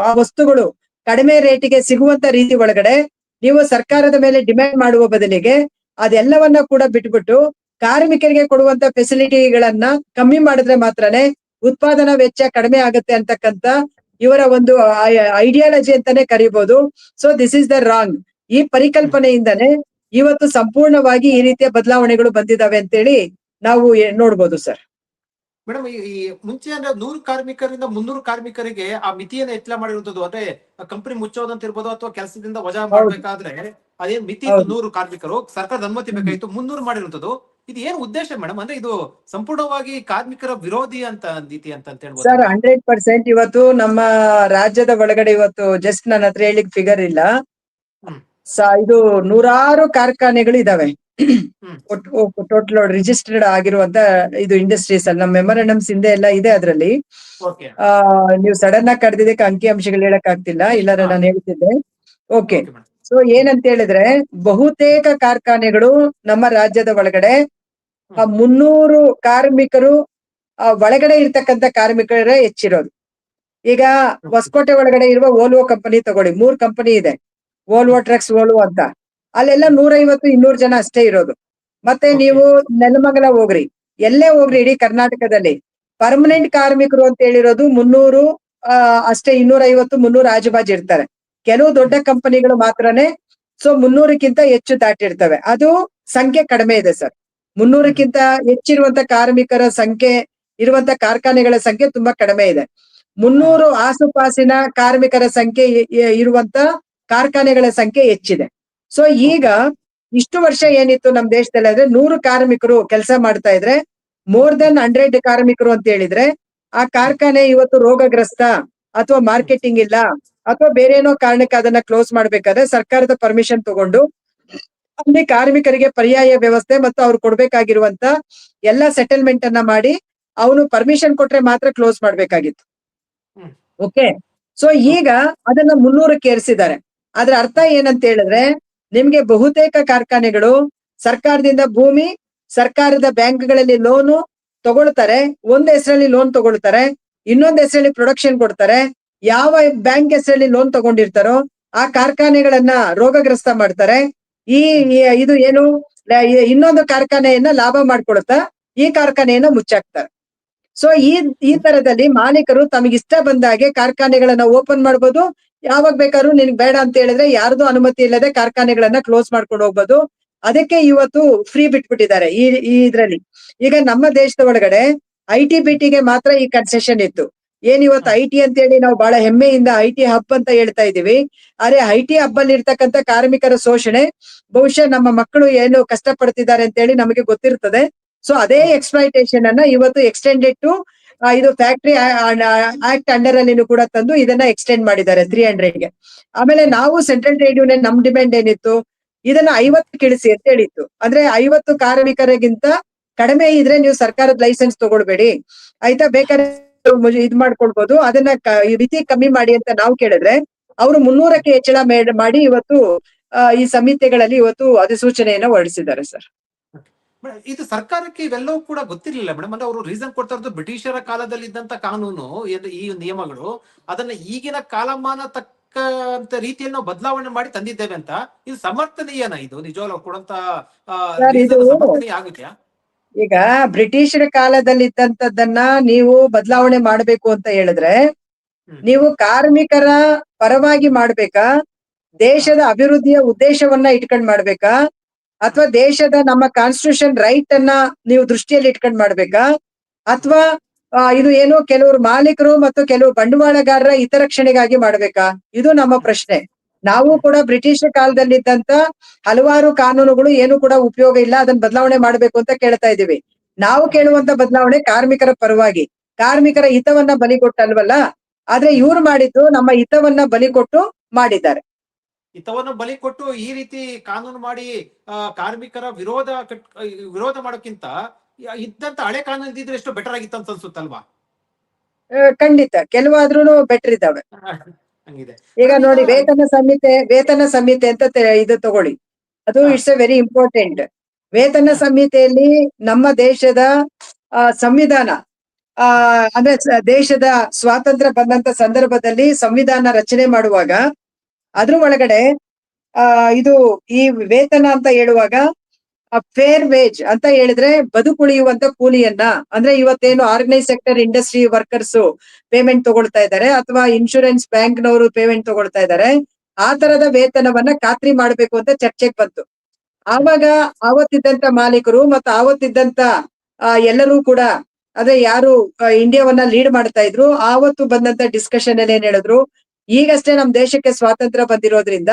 ಆ ವಸ್ತುಗಳು ಕಡಿಮೆ ರೇಟಿಗೆ ಸಿಗುವಂತ ರೀತಿ ಒಳಗಡೆ ನೀವು ಸರ್ಕಾರದ ಮೇಲೆ ಡಿಮ್ಯಾಂಡ್ ಮಾಡುವ ಬದಲಿಗೆ ಅದೆಲ್ಲವನ್ನ ಕೂಡ ಬಿಟ್ಬಿಟ್ಟು ಕಾರ್ಮಿಕರಿಗೆ ಕೊಡುವಂತ ಫೆಸಿಲಿಟಿಗಳನ್ನ ಕಮ್ಮಿ ಮಾಡಿದ್ರೆ ಮಾತ್ರನೇ ಉತ್ಪಾದನಾ ವೆಚ್ಚ ಕಡಿಮೆ ಆಗುತ್ತೆ ಅಂತಕ್ಕಂತ ಇವರ ಒಂದು ಐಡಿಯಾಲಜಿ ಅಂತಾನೆ ಕರಿಬಹುದು so this is the wrong ಈ ಪರಿಕಲ್ಪನೆಯಿಂದನೇ ಇವತ್ತು ಸಂಪೂರ್ಣವಾಗಿ ಈ ರೀತಿಯ ಬದಲಾವಣೆಗಳು ಬಂದಿದಾವೆ ಅಂತೇಳಿ ನಾವು ನೋಡ್ಬೋದು ಸರ್ ಮೇಡಮ್ ಈ ಮುಂಚೆ ಅಂದ್ರೆ ನೂರು ಕಾರ್ಮಿಕರಿಂದ ಮುನ್ನೂರು ಕಾರ್ಮಿಕರಿಗೆ ಆ ಮಿತಿಯನ್ನು ಹೆಚ್ಚಳ ಮಾಡಿರುವಂತದ್ದು ಅಂದ್ರೆ ಕಂಪನಿ ಮುಚ್ಚೋದಂತ ಇರ್ಬೋದು ಅಥವಾ ಕೆಲಸದಿಂದ ವಜಾ ಮಾಡ್ಬೇಕಾದ್ರೆ ಅದೇನ್ ಮಿತಿ. ನೂರು ಕಾರ್ಮಿಕರು ಸರ್ಕಾರದ ಅನುಮತಿ ಬೇಕಾಗಿತ್ತು ಮುನ್ನೂರು ಮಾಡಿರುವಂತದ್ದು. ಇದು ಏನ್ ಉದ್ದೇಶ ಮೇಡಮ್ ಅಂದ್ರೆ ಇದು ಸಂಪೂರ್ಣವಾಗಿ ಕಾರ್ಮಿಕರ ವಿರೋಧಿ ಅಂತ ನೀತಿ ಅಂತ ಹೇಳ್ಬೋದು. ಸರ್ ಹಂಡ್ರೆಡ್ ಪರ್ಸೆಂಟ್ ಇವತ್ತು ನಮ್ಮ ರಾಜ್ಯದ ಒಳಗಡೆ ಇವತ್ತು ಜಸ್ಟ್ ನನ್ನ ಹತ್ರ ಹೇಳಿಕ್ ಫಿಗರ್ ಇಲ್ಲ. ಇದು ನೂರಾರು ಕಾರ್ಖಾನೆಗಳು ಇದಾವೆ. ಟೋಟಲ್ ರಿಜಿಸ್ಟರ್ಡ್ ಆಗಿರುವಂತ ಇದು ಇಂಡಸ್ಟ್ರೀಸ್ ಅಲ್ಲಿ ನಮ್ಮ ಮೆಮೊರಂಡಮ್ಸ್ ಹಿಂದೆ ಎಲ್ಲ ಇದೆ ಅದರಲ್ಲಿ. ನೀವು ಸಡನ್ ಆಗಿ ಕರೆದಿದ್ದಕ್ಕೆ ಅಂಕಿ ಅಂಶಗಳು ಹೇಳಕ್ ಆಗ್ತಿಲ್ಲ ಇಲ್ಲಾರ. ನಾನು ಹೇಳ್ತಿದ್ದೆ. ಓಕೆ ಸೊ ಏನಂತ ಹೇಳಿದ್ರೆ ಬಹುತೇಕ ಕಾರ್ಖಾನೆಗಳು ನಮ್ಮ ರಾಜ್ಯದ ಒಳಗಡೆ ಆ ಮುನ್ನೂರು ಕಾರ್ಮಿಕರು ಆ ಒಳಗಡೆ ಇರ್ತಕ್ಕಂತ ಕಾರ್ಮಿಕರೇ ಹೆಚ್ಚಿರೋದು. ಈಗ ಹೊಸಕೋಟೆ ಒಳಗಡೆ ಇರುವ ಓಲ್ವೋ ಕಂಪನಿ ತಗೊಳ್ಳಿ ಮೂರ್ ಕಂಪನಿ ಇದೆ. ಓಲ್ವೋ ಟ್ರಕ್ಸ್ ಓಲ್ವೋ ಅಂತ. ಅಲ್ಲೆಲ್ಲ ನೂರೈವತ್ತು ಇನ್ನೂರು ಜನ ಅಷ್ಟೇ ಇರೋದು. ಮತ್ತೆ ನೀವು ನೆಲಮಂಗಲ ಹೋಗ್ರಿ. ಎಲ್ಲೇ ಹೋಗ್ರಿ ಇಡೀ ಕರ್ನಾಟಕದಲ್ಲಿ. ಪರ್ಮನೆಂಟ್ ಕಾರ್ಮಿಕರು ಅಂತ ಹೇಳಿರೋದು ಮುನ್ನೂರು ಅಷ್ಟೇ ಇನ್ನೂರ ಐವತ್ತು ಮುನ್ನೂರು ಆಜುಬಾಜು ಇರ್ತಾರೆ. ಕೆಲವು ದೊಡ್ಡ ಕಂಪನಿಗಳು ಮಾತ್ರನೇ ಸೊ ಮುನ್ನೂರಕ್ಕಿಂತ ಹೆಚ್ಚು ದಾಟಿರ್ತವೆ. ಅದು ಸಂಖ್ಯೆ ಕಡಿಮೆ ಇದೆ ಸರ್. ಮುನ್ನೂರಕ್ಕಿಂತ ಹೆಚ್ಚಿರುವಂತ ಕಾರ್ಮಿಕರ ಸಂಖ್ಯೆ ಇರುವಂತ ಕಾರ್ಖಾನೆಗಳ ಸಂಖ್ಯೆ ತುಂಬಾ ಕಡಿಮೆ ಇದೆ. ಮುನ್ನೂರು ಆಸುಪಾಸಿನ ಕಾರ್ಮಿಕರ ಸಂಖ್ಯೆ ಇರುವಂತ ಕಾರ್ಖಾನೆಗಳ ಸಂಖ್ಯೆ ಹೆಚ್ಚಿದೆ. ಸೊ ಈಗ ಇಷ್ಟು ವರ್ಷ ಏನಿತ್ತು ನಮ್ ದೇಶದಲ್ಲಿ ಅಂದ್ರೆ ನೂರು ಕಾರ್ಮಿಕರು ಕೆಲಸ ಮಾಡ್ತಾ ಇದ್ರೆ ಮೋರ್ ದೆನ್ ಹಂಡ್ರೆಡ್ ಕಾರ್ಮಿಕರು ಅಂತ ಹೇಳಿದ್ರೆ ಆ ಕಾರ್ಖಾನೆ ಇವತ್ತು ರೋಗಗ್ರಸ್ತ ಅಥವಾ ಮಾರ್ಕೆಟಿಂಗ್ ಇಲ್ಲ ಅಥವಾ ಬೇರೆ ಏನೋ ಕಾರಣಕ್ಕೆ ಅದನ್ನ ಕ್ಲೋಸ್ ಮಾಡ್ಬೇಕಾದ್ರೆ ಸರ್ಕಾರದ ಪರ್ಮಿಷನ್ ತಗೊಂಡು ಅಲ್ಲಿ ಕಾರ್ಮಿಕರಿಗೆ ಪರ್ಯಾಯ ವ್ಯವಸ್ಥೆ ಮತ್ತು ಅವ್ರು ಕೊಡ್ಬೇಕಾಗಿರುವಂತ ಎಲ್ಲಾ ಸೆಟಲ್ಮೆಂಟ್ ಅನ್ನ ಮಾಡಿ ಅವನು ಪರ್ಮಿಷನ್ ಕೊಟ್ರೆ ಮಾತ್ರ ಕ್ಲೋಸ್ ಮಾಡ್ಬೇಕಾಗಿತ್ತು. ಓಕೆ ಸೊ ಈಗ ಅದನ್ನ ಮುನ್ನೂರಕ್ಕೆ ಏರಿಸಿದ್ದಾರೆ. ಅದ್ರ ಅರ್ಥ ಏನಂತ ಹೇಳಿದ್ರೆ ನಿಮ್ಗೆ ಬಹುತೇಕ ಕಾರ್ಖಾನೆಗಳು ಸರ್ಕಾರದಿಂದ ಭೂಮಿ, ಸರ್ಕಾರದ ಬ್ಯಾಂಕ್ಗಳಲ್ಲಿ ಲೋನು ತಗೊಳ್ತಾರೆ. ಒಂದ್ ಹೆಸರಲ್ಲಿ ಲೋನ್ ತಗೊಳ್ತಾರೆ. ಇನ್ನೊಂದ್ ಹೆಸರಲ್ಲಿ ಪ್ರೊಡಕ್ಷನ್ ಕೊಡ್ತಾರೆ. ಯಾವ ಬ್ಯಾಂಕ್ ಹೆಸರಲ್ಲಿ ಲೋನ್ ತಗೊಂಡಿರ್ತಾರೋ ಆ ಕಾರ್ಖಾನೆಗಳನ್ನ ರೋಗಗ್ರಸ್ತ ಮಾಡ್ತಾರೆ. ಈ ಇದು ಏನು ಇನ್ನೊಂದು ಕಾರ್ಖಾನೆಯನ್ನ ಲಾಭ ಮಾಡ್ಕೊಳ್ತಾ ಈ ಕಾರ್ಖಾನೆಯನ್ನ ಮುಚ್ಚಾಕ್ತಾರೆ. ಸೊ ಈ ಈ ತರದಲ್ಲಿ ಮಾಲೀಕರು ತಮಗಿಷ್ಟ ಬಂದಾಗೆ ಕಾರ್ಖಾನೆಗಳನ್ನ ಓಪನ್ ಮಾಡ್ಬೋದು. ಯಾವಾಗ ಬೇಕಾದ್ರೂ ನಿನ್ಗೆ ಬೇಡ ಅಂತ ಹೇಳಿದ್ರೆ ಯಾರ್ದು ಅನುಮತಿ ಇಲ್ಲದೆ ಕಾರ್ಖಾನೆಗಳನ್ನ ಕ್ಲೋಸ್ ಮಾಡ್ಕೊಂಡು ಹೋಗ್ಬೋದು. ಅದಕ್ಕೆ ಇವತ್ತು ಫ್ರೀ ಬಿಟ್ಬಿಟ್ಟಿದ್ದಾರೆ ಈ ಈ ಇದ್ರಲ್ಲಿ. ಈಗ ನಮ್ಮ ದೇಶದ ಒಳಗಡೆ ಐ ಟಿ ಬಿ ಟಿಗೆ ಮಾತ್ರ ಈ ಕನ್ಸೆಷನ್ ಇತ್ತು. ಏನ್ ಇವತ್ತು ಐ ಟಿ ಅಂತ ಹೇಳಿ ನಾವು ಬಹಳ ಹೆಮ್ಮೆಯಿಂದ ಐ ಟಿ ಹಬ್ ಅಂತ ಹೇಳ್ತಾ ಇದೀವಿ ಆದ್ರೆ ಐ ಟಿ ಹಬ್ ಅಲ್ಲಿ ಇರ್ತಕ್ಕಂಥ ಕಾರ್ಮಿಕರ ಶೋಷಣೆ, ಬಹುಶಃ ನಮ್ಮ ಮಕ್ಕಳು ಏನು ಕಷ್ಟ ಪಡ್ತಿದ್ದಾರೆ ಅಂತ ಹೇಳಿ ನಮಗೆ ಗೊತ್ತಿರ್ತದೆ. ಸೊ ಅದೇ ಎಕ್ಸ್ಪ್ಲೈಟೇಷನ್ ಅನ್ನ ಇವತ್ತು ಎಕ್ಸ್ಟೆಂಡೆಡ್ ಟು ಇದು ಫ್ಯಾಕ್ಟರಿ ಆಕ್ಟ್ ಅಂಡರ್ ಅಲ್ಲಿ ಕೂಡ ತಂದು ಇದನ್ನ ಎಕ್ಸ್ಟೆಂಡ್ ಮಾಡಿದ್ದಾರೆ ತ್ರೀ ಹಂಡ್ರೆಡ್ಗೆ. ಆಮೇಲೆ ನಾವು ಸೆಂಟ್ರಲ್ ಟ್ರೇಡ್ ಯೂನಿಯನ್ ನಮ್ ಡಿಮ್ಯಾಂಡ್ ಏನಿತ್ತು? ಇದನ್ನ ಐವತ್ತು ಕಿಳಿಸಿ ಅಂತ ಹೇಳಿತ್ತು. ಅಂದ್ರೆ ಐವತ್ತು ಕಾರ್ಮಿಕರಿಗಿಂತ ಕಡಿಮೆ ಇದ್ರೆ ನೀವು ಸರ್ಕಾರದ ಲೈಸೆನ್ಸ್ ತಗೊಳ್ಬೇಡಿ. ಆಯ್ತಾ? ಬೇಕಾದ್ರೆ ಇದ್ ಮಾಡ್ಕೊಳ್ಬಹುದು ಅದನ್ನ ವಿಧಿ ಕಮ್ಮಿ ಮಾಡಿ ಅಂತ ನಾವು ಕೇಳಿದ್ರೆ ಅವರು ಮುನ್ನೂರಕ್ಕೆ ಹೆಚ್ಚಳ ಮೇಡ್- ಇವತ್ತು ಈ ಸಮಿತಿಗಳಲ್ಲಿ ಇವತ್ತು ಅಧಿಸೂಚನೆಯನ್ನ ಹೊರಡಿಸಿದ್ದಾರೆ, ಸರ್. ಇದು ಸರ್ಕಾರಕ್ಕೆ ಇವೆಲ್ಲವೂ ಕೂಡ ಗೊತ್ತಿರಲಿಲ್ಲ ಮೇಡಮ್ ಅಂದ್ರೆ ಅವರು ರೀಸನ್ ಕೊಡ್ತಾ ಇರೋದು ಬ್ರಿಟಿಷರ ಕಾಲದಲ್ಲಿ ಇದ್ದಂತ ಕಾನೂನು ಈ ನಿಯಮಗಳು. ಅದನ್ನ ಈಗಿನ ಕಾಲಮಾನ ತಕ್ಕಂತ ರೀತಿಯಲ್ಲಿ ನಾವು ಬದಲಾವಣೆ ಮಾಡಿ ತಂದಿದ್ದೇವೆ ಅಂತ. ಇದು ಸಮರ್ಥನೀಯನ ಇದು? ನಿಜವಾಗ್ಲೂ ಕೊಡಂತ ಸಮರ್ಥನೀಯ ಆಗುತ್ತಾ ಈಗ ಬ್ರಿಟಿಷರ ಕಾಲದಲ್ಲಿ ಇದ್ದಂತದ್ದನ್ನ ನೀವು ಬದಲಾವಣೆ ಮಾಡಬೇಕು ಅಂತ ಹೇಳಿದ್ರೆ ನೀವು ಕಾರ್ಮಿಕರ ಪರವಾಗಿ ಮಾಡ್ಬೇಕಾ? ದೇಶದ ಅಭಿವೃದ್ಧಿಯ ಉದ್ದೇಶವನ್ನ ಇಟ್ಕೊಂಡ್ ಮಾಡ್ಬೇಕಾ? ಅಥವಾ ದೇಶದ ನಮ್ಮ ಕಾನ್ಸ್ಟಿಟ್ಯೂಷನ್ ರೈಟ್ ಅನ್ನ ನೀವು ದೃಷ್ಟಿಯಲ್ಲಿ ಇಟ್ಕೊಂಡ್ ಮಾಡ್ಬೇಕಾ? ಅಥವಾ ಇದು ಏನು ಕೆಲವರು ಮಾಲೀಕರು ಮತ್ತು ಕೆಲವು ಬಂಡವಾಳಗಾರರ ಹಿತರಕ್ಷಣೆಗಾಗಿ ಮಾಡ್ಬೇಕಾ? ಇದು ನಮ್ಮ ಪ್ರಶ್ನೆ. ನಾವು ಕೂಡ ಬ್ರಿಟಿಷ್ ಕಾಲದಲ್ಲಿದ್ದಂತ ಹಲವಾರು ಕಾನೂನುಗಳು ಏನು ಕೂಡ ಉಪಯೋಗ ಇಲ್ಲ, ಅದನ್ನ ಬದಲಾವಣೆ ಮಾಡ್ಬೇಕು ಅಂತ ಕೇಳ್ತಾ ಇದೀವಿ ನಾವು ಕೇಳುವಂತ ಬದಲಾವಣೆ ಕಾರ್ಮಿಕರ ಪರವಾಗಿ. ಕಾರ್ಮಿಕರ ಹಿತವನ್ನ ಬಲಿ ಕೊಟ್ಟಲ್ವಲ್ಲ? ಆದ್ರೆ ಇವ್ರು ಮಾಡಿದ್ದು ನಮ್ಮ ಹಿತವನ್ನ ಬಲಿ ಕೊಟ್ಟು ಮಾಡಿದ್ದಾರೆ. ಹಿತವನ್ನು ಬಲಿ ಕೊಟ್ಟು ಈ ರೀತಿ ಕಾನೂನು ಮಾಡಿ ಕಾರ್ಮಿಕರ ವಿರೋಧ ಕಟ್- ವಿರೋಧ ಮಾಡೋಕ್ಕಿಂತ ಇದ್ದಂತ ಹಳೆ ಕಾನೂನು ಇದ್ದಿದ್ರೆ ಎಷ್ಟು ಬೆಟರ್ ಆಗಿತ್ತು ಅಂತ ಅನ್ಸುತ್ತಲ್ವಾ ಖಂಡಿತ. ಕೆಲವಾದ್ರೂ ಬೆಟರ್ ಇದಾವೆ ಹಂಗಿದೆ. ಈಗ ನೋಡಿ ವೇತನ ಸಂಹಿತೆ ವೇತನ ಸಂಹಿತೆ ಅಂತ ಇದು ತಗೊಳ್ಳಿ. ಅದು ಇಟ್ಸ್ ಎ ವೆರಿ ಇಂಪಾರ್ಟೆಂಟ್ ವೇತನ ಸಂಹಿತೆಯಲ್ಲಿ ನಮ್ಮ ದೇಶದ ಸಂವಿಧಾನ ಆ ಅಂದ್ರೆ ದೇಶದ ಸ್ವಾತಂತ್ರ್ಯ ಬಂದಂತ ಸಂದರ್ಭದಲ್ಲಿ ಸಂವಿಧಾನ ರಚನೆ ಮಾಡುವಾಗ ಅದ್ರ ಒಳಗಡೆ ಆ, ಇದು ಈ ವೇತನ ಅಂತ ಹೇಳುವಾಗ ಫೇರ್ ವೇಜ್ ಅಂತ ಹೇಳಿದ್ರೆ ಬದುಕುಳಿಯುವಂತ ಕೂಲಿಯನ್ನ, ಅಂದ್ರೆ ಇವತ್ತೇನು organise sector industry workers payment ತಗೊಳ್ತಾ ಇದ್ದಾರೆ, ಅಥವಾ ಇನ್ಶೂರೆನ್ಸ್ ಬ್ಯಾಂಕ್ ನವರು ಪೇಮೆಂಟ್ ತಗೊಳ್ತಾ ಇದ್ದಾರೆ, ಆ ತರದ ವೇತನವನ್ನ ಖಾತ್ರಿ ಮಾಡ್ಬೇಕು ಅಂತ ಚರ್ಚೆಗೆ ಬಂತು. ಆವಾಗ ಆವತ್ತಿದ್ದಂತ ಮಾಲೀಕರು ಮತ್ತು ಆವತ್ತಿದ್ದಂತ ಎಲ್ಲರೂ ಕೂಡ, ಅದೇ ಯಾರು ಇಂಡಿಯಾವನ್ನ ಲೀಡ್ ಮಾಡ್ತಾ ಇದ್ರು, ಆವತ್ತು ಬಂದಂತ ಡಿಸ್ಕಷನ್ ಅಲ್ಲಿ ಏನ್ ಹೇಳಿದ್ರು ಈಗಷ್ಟೇ ನಮ್ ದೇಶಕ್ಕೆ ಸ್ವಾತಂತ್ರ್ಯ ಬಂದಿರೋದ್ರಿಂದ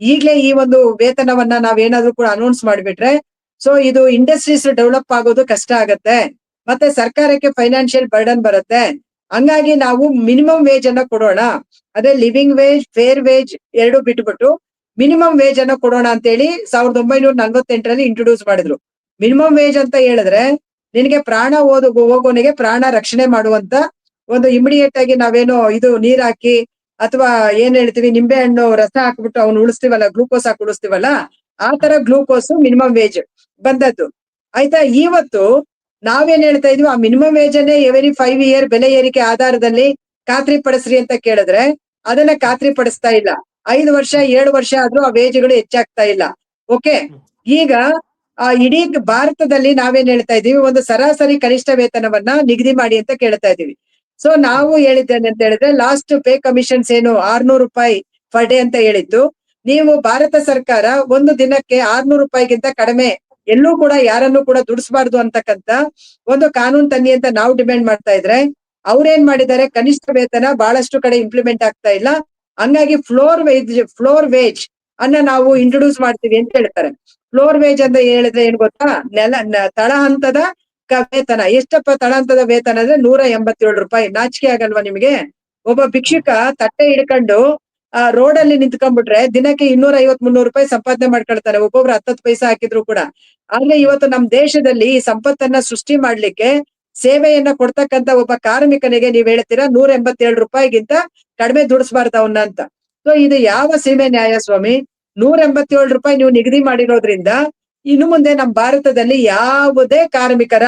ಈಗ್ಲೇ ಈ ಒಂದು ವೇತನವನ್ನ ನಾವೇನಾದ್ರೂ ಕೂಡ ಅನೌನ್ಸ್ ಮಾಡ್ಬಿಟ್ರೆ ಸೊ ಇದು ಇಂಡಸ್ಟ್ರೀಸ್ ಡೆವಲಪ್ ಆಗೋದು ಕಷ್ಟ ಆಗತ್ತೆ. ಮತ್ತೆ ಸರ್ಕಾರಕ್ಕೆ ಫೈನಾನ್ಷಿಯಲ್ ಬರ್ಡನ್ ಬರುತ್ತೆ. ಹಂಗಾಗಿ ನಾವು ಮಿನಿಮಮ್ ವೇಜ್ ಅನ್ನ ಕೊಡೋಣ. ಅದೇ ಲಿವಿಂಗ್ ವೇಜ್ ಫೇರ್ ವೇಜ್ ಎರಡು ಬಿಟ್ಬಿಟ್ಟು ಮಿನಿಮಮ್ ವೇಜ್ ಅನ್ನ ಕೊಡೋಣ ಅಂತ ಹೇಳಿ ಸಾವಿರದ ಒಂಬೈನೂರ ನಲ್ವತ್ತೆಂಟರಲ್ಲಿ ಇಂಟ್ರೊಡ್ಯೂಸ್ ಮಾಡಿದ್ರು. ಮಿನಿಮಮ್ ವೇಜ್ ಅಂತ ಹೇಳಿದ್ರೆ ನಿನಗೆ ಪ್ರಾಣ ಓದು ಹೋಗೋನಿಗೆ ಪ್ರಾಣ ರಕ್ಷಣೆ ಮಾಡುವಂತ ಒಂದು ಇಮಿಡಿಯೇಟ್ ಆಗಿ ನಾವೇನು ಇದು ನೀರ್ ಹಾಕಿ ಅಥವಾ ಏನ್ ಹೇಳ್ತೀವಿ, ನಿಂಬೆ ಹಣ್ಣು ರಸ ಹಾಕ್ಬಿಟ್ಟು ಅವ್ನು ಉಳಿಸ್ತೀವಲ್ಲ, ಗ್ಲೂಕೋಸ್ ಹಾಕಿ ಉಳಿಸ್ತೀವಲ್ಲ, ಆ ತರ ಗ್ಲೂಕೋಸ್ ಮಿನಿಮಮ್ ವೇಜ್ ಬಂದದ್ದು. ಆಯ್ತಾ? ಇವತ್ತು ನಾವೇನ್ ಹೇಳ್ತಾ ಇದೀವಿ, ಆ ಮಿನಿಮಮ್ ವೇಜ್ ಅನ್ನೇ ಎವರಿ ಫೈವ್ ಇಯರ್ ಬೆಲೆ ಏರಿಕೆ ಆಧಾರದಲ್ಲಿ ಖಾತ್ರಿ ಪಡಿಸ್ರಿ ಅಂತ ಕೇಳಿದ್ರೆ, ಅದನ್ನ ಖಾತ್ರಿ ಪಡಿಸ್ತಾ ಇಲ್ಲ. ಐದು ವರ್ಷ, ಏಳು ವರ್ಷ ಆದ್ರೂ ಆ ವೇಜ್ಗಳು ಹೆಚ್ಚಾಗ್ತಾ ಇಲ್ಲ. ಓಕೆ? ಈಗ, ಆ ಇಡೀ ಭಾರತದಲ್ಲಿ ನಾವೇನ್ ಹೇಳ್ತಾ ಇದೀವಿ, ಒಂದು ಸರಾಸರಿ ಕನಿಷ್ಠ ವೇತನವನ್ನ ನಿಗದಿ ಮಾಡಿ ಅಂತ ಕೇಳ್ತಾ ಇದೀವಿ. ಸೊ ನಾವು ಹೇಳಿದ್ದೇನೆ ಅಂತ ಹೇಳಿದ್ರೆ ಲಾಸ್ಟ್ ಪೇ ಕಮಿಷನ್ಸ್ ಏನು? ಆರ್ನೂರು ರೂಪಾಯಿ ಪರ್ ಡೇ ಅಂತ ಹೇಳಿದ್ದು. ನೀವು ಭಾರತ ಸರ್ಕಾರ ಒಂದು ದಿನಕ್ಕೆ ಆರ್ನೂರು ರೂಪಾಯಿಗಿಂತ ಕಡಿಮೆ, ಎಲ್ಲೂ ಕೂಡ ಯಾರನ್ನು ಕೂಡ ದುಡಿಸಬಾರ್ದು ಅಂತಕ್ಕಂತ ಒಂದು ಕಾನೂನು ತನ್ನಿ ಅಂತ ನಾವು ಡಿಮ್ಯಾಂಡ್ ಮಾಡ್ತಾ ಇದ್ರೆ, ಅವ್ರೇನ್ ಮಾಡಿದ್ದಾರೆ? ಕನಿಷ್ಠ ವೇತನ ಬಹಳಷ್ಟು ಕಡೆ ಇಂಪ್ಲಿಮೆಂಟ್ ಆಗ್ತಾ ಇಲ್ಲ. ಹಂಗಾಗಿ ಫ್ಲೋರ್ ವೇಜ್ ಫ್ಲೋರ್ ವೇಜ್ ಅನ್ನ ನಾವು ಇಂಟ್ರೊಡ್ಯೂಸ್ ಮಾಡ್ತೀವಿ ಅಂತ ಹೇಳ್ತಾರೆ. ಫ್ಲೋರ್ ವೇಜ್ ಅಂತ ಹೇಳಿದ್ರೆ ಏನ್ ಗೊತ್ತಾ? ನೆಲ ತಳ ಹಂತದ ವೇತನ, ಎಷ್ಟಪ್ಪ ತಳ ಹಂತದ ವೇತನ ಅಂದ್ರೆ ನೂರ ಎಂಬತ್ತೇಳು ರೂಪಾಯಿ. ನಾಚಿಕೆ ಆಗಲ್ವಾ ನಿಮಗೆ? ಒಬ್ಬ ಭಿಕ್ಷುಕ ತಟ್ಟೆ ಹಿಡ್ಕೊಂಡು, ಆ ರೋಡ್ ಅಲ್ಲಿ ನಿಂತ್ಕೊಂಡ್ಬಿಟ್ರೆ ದಿನಕ್ಕೆ ಇನ್ನೂರ ಐವತ್ ಮುನ್ನೂರು ರೂಪಾಯಿ ಸಂಪಾದನೆ ಮಾಡ್ಕೊಳ್ತಾರೆ ಒಬ್ಬೊಬ್ರು ಹತ್ತತ್ತು ಪೈಸಾ ಹಾಕಿದ್ರು ಕೂಡ. ಆದ್ರೆ ಇವತ್ತು ನಮ್ ದೇಶದಲ್ಲಿ ಈ ಸಂಪತ್ತನ್ನ ಸೃಷ್ಟಿ ಮಾಡ್ಲಿಕ್ಕೆ ಸೇವೆಯನ್ನ ಕೊಡ್ತಕ್ಕಂತ ಒಬ್ಬ ಕಾರ್ಮಿಕನಿಗೆ ನೀವ್ ಹೇಳ್ತೀರಾ ನೂರ ಎಂಬತ್ತೇಳು ರೂಪಾಯಿಗಿಂತ ಕಡಿಮೆ ದುಡಿಸ್ಬಾರ್ದು ಅವನ್ನ ಅಂತ. ಸೊ ಇದು ಯಾವ ಸೀಮೆ ನ್ಯಾಯ ಸ್ವಾಮಿ? ನೂರ ಎಂಬತ್ತೇಳು ರೂಪಾಯಿ ನೀವು ನಿಗದಿ ಮಾಡಿರೋದ್ರಿಂದ ಇನ್ನು ಮುಂದೆ ನಮ್ಮ ಭಾರತದಲ್ಲಿ ಯಾವುದೇ ಕಾರ್ಮಿಕರ,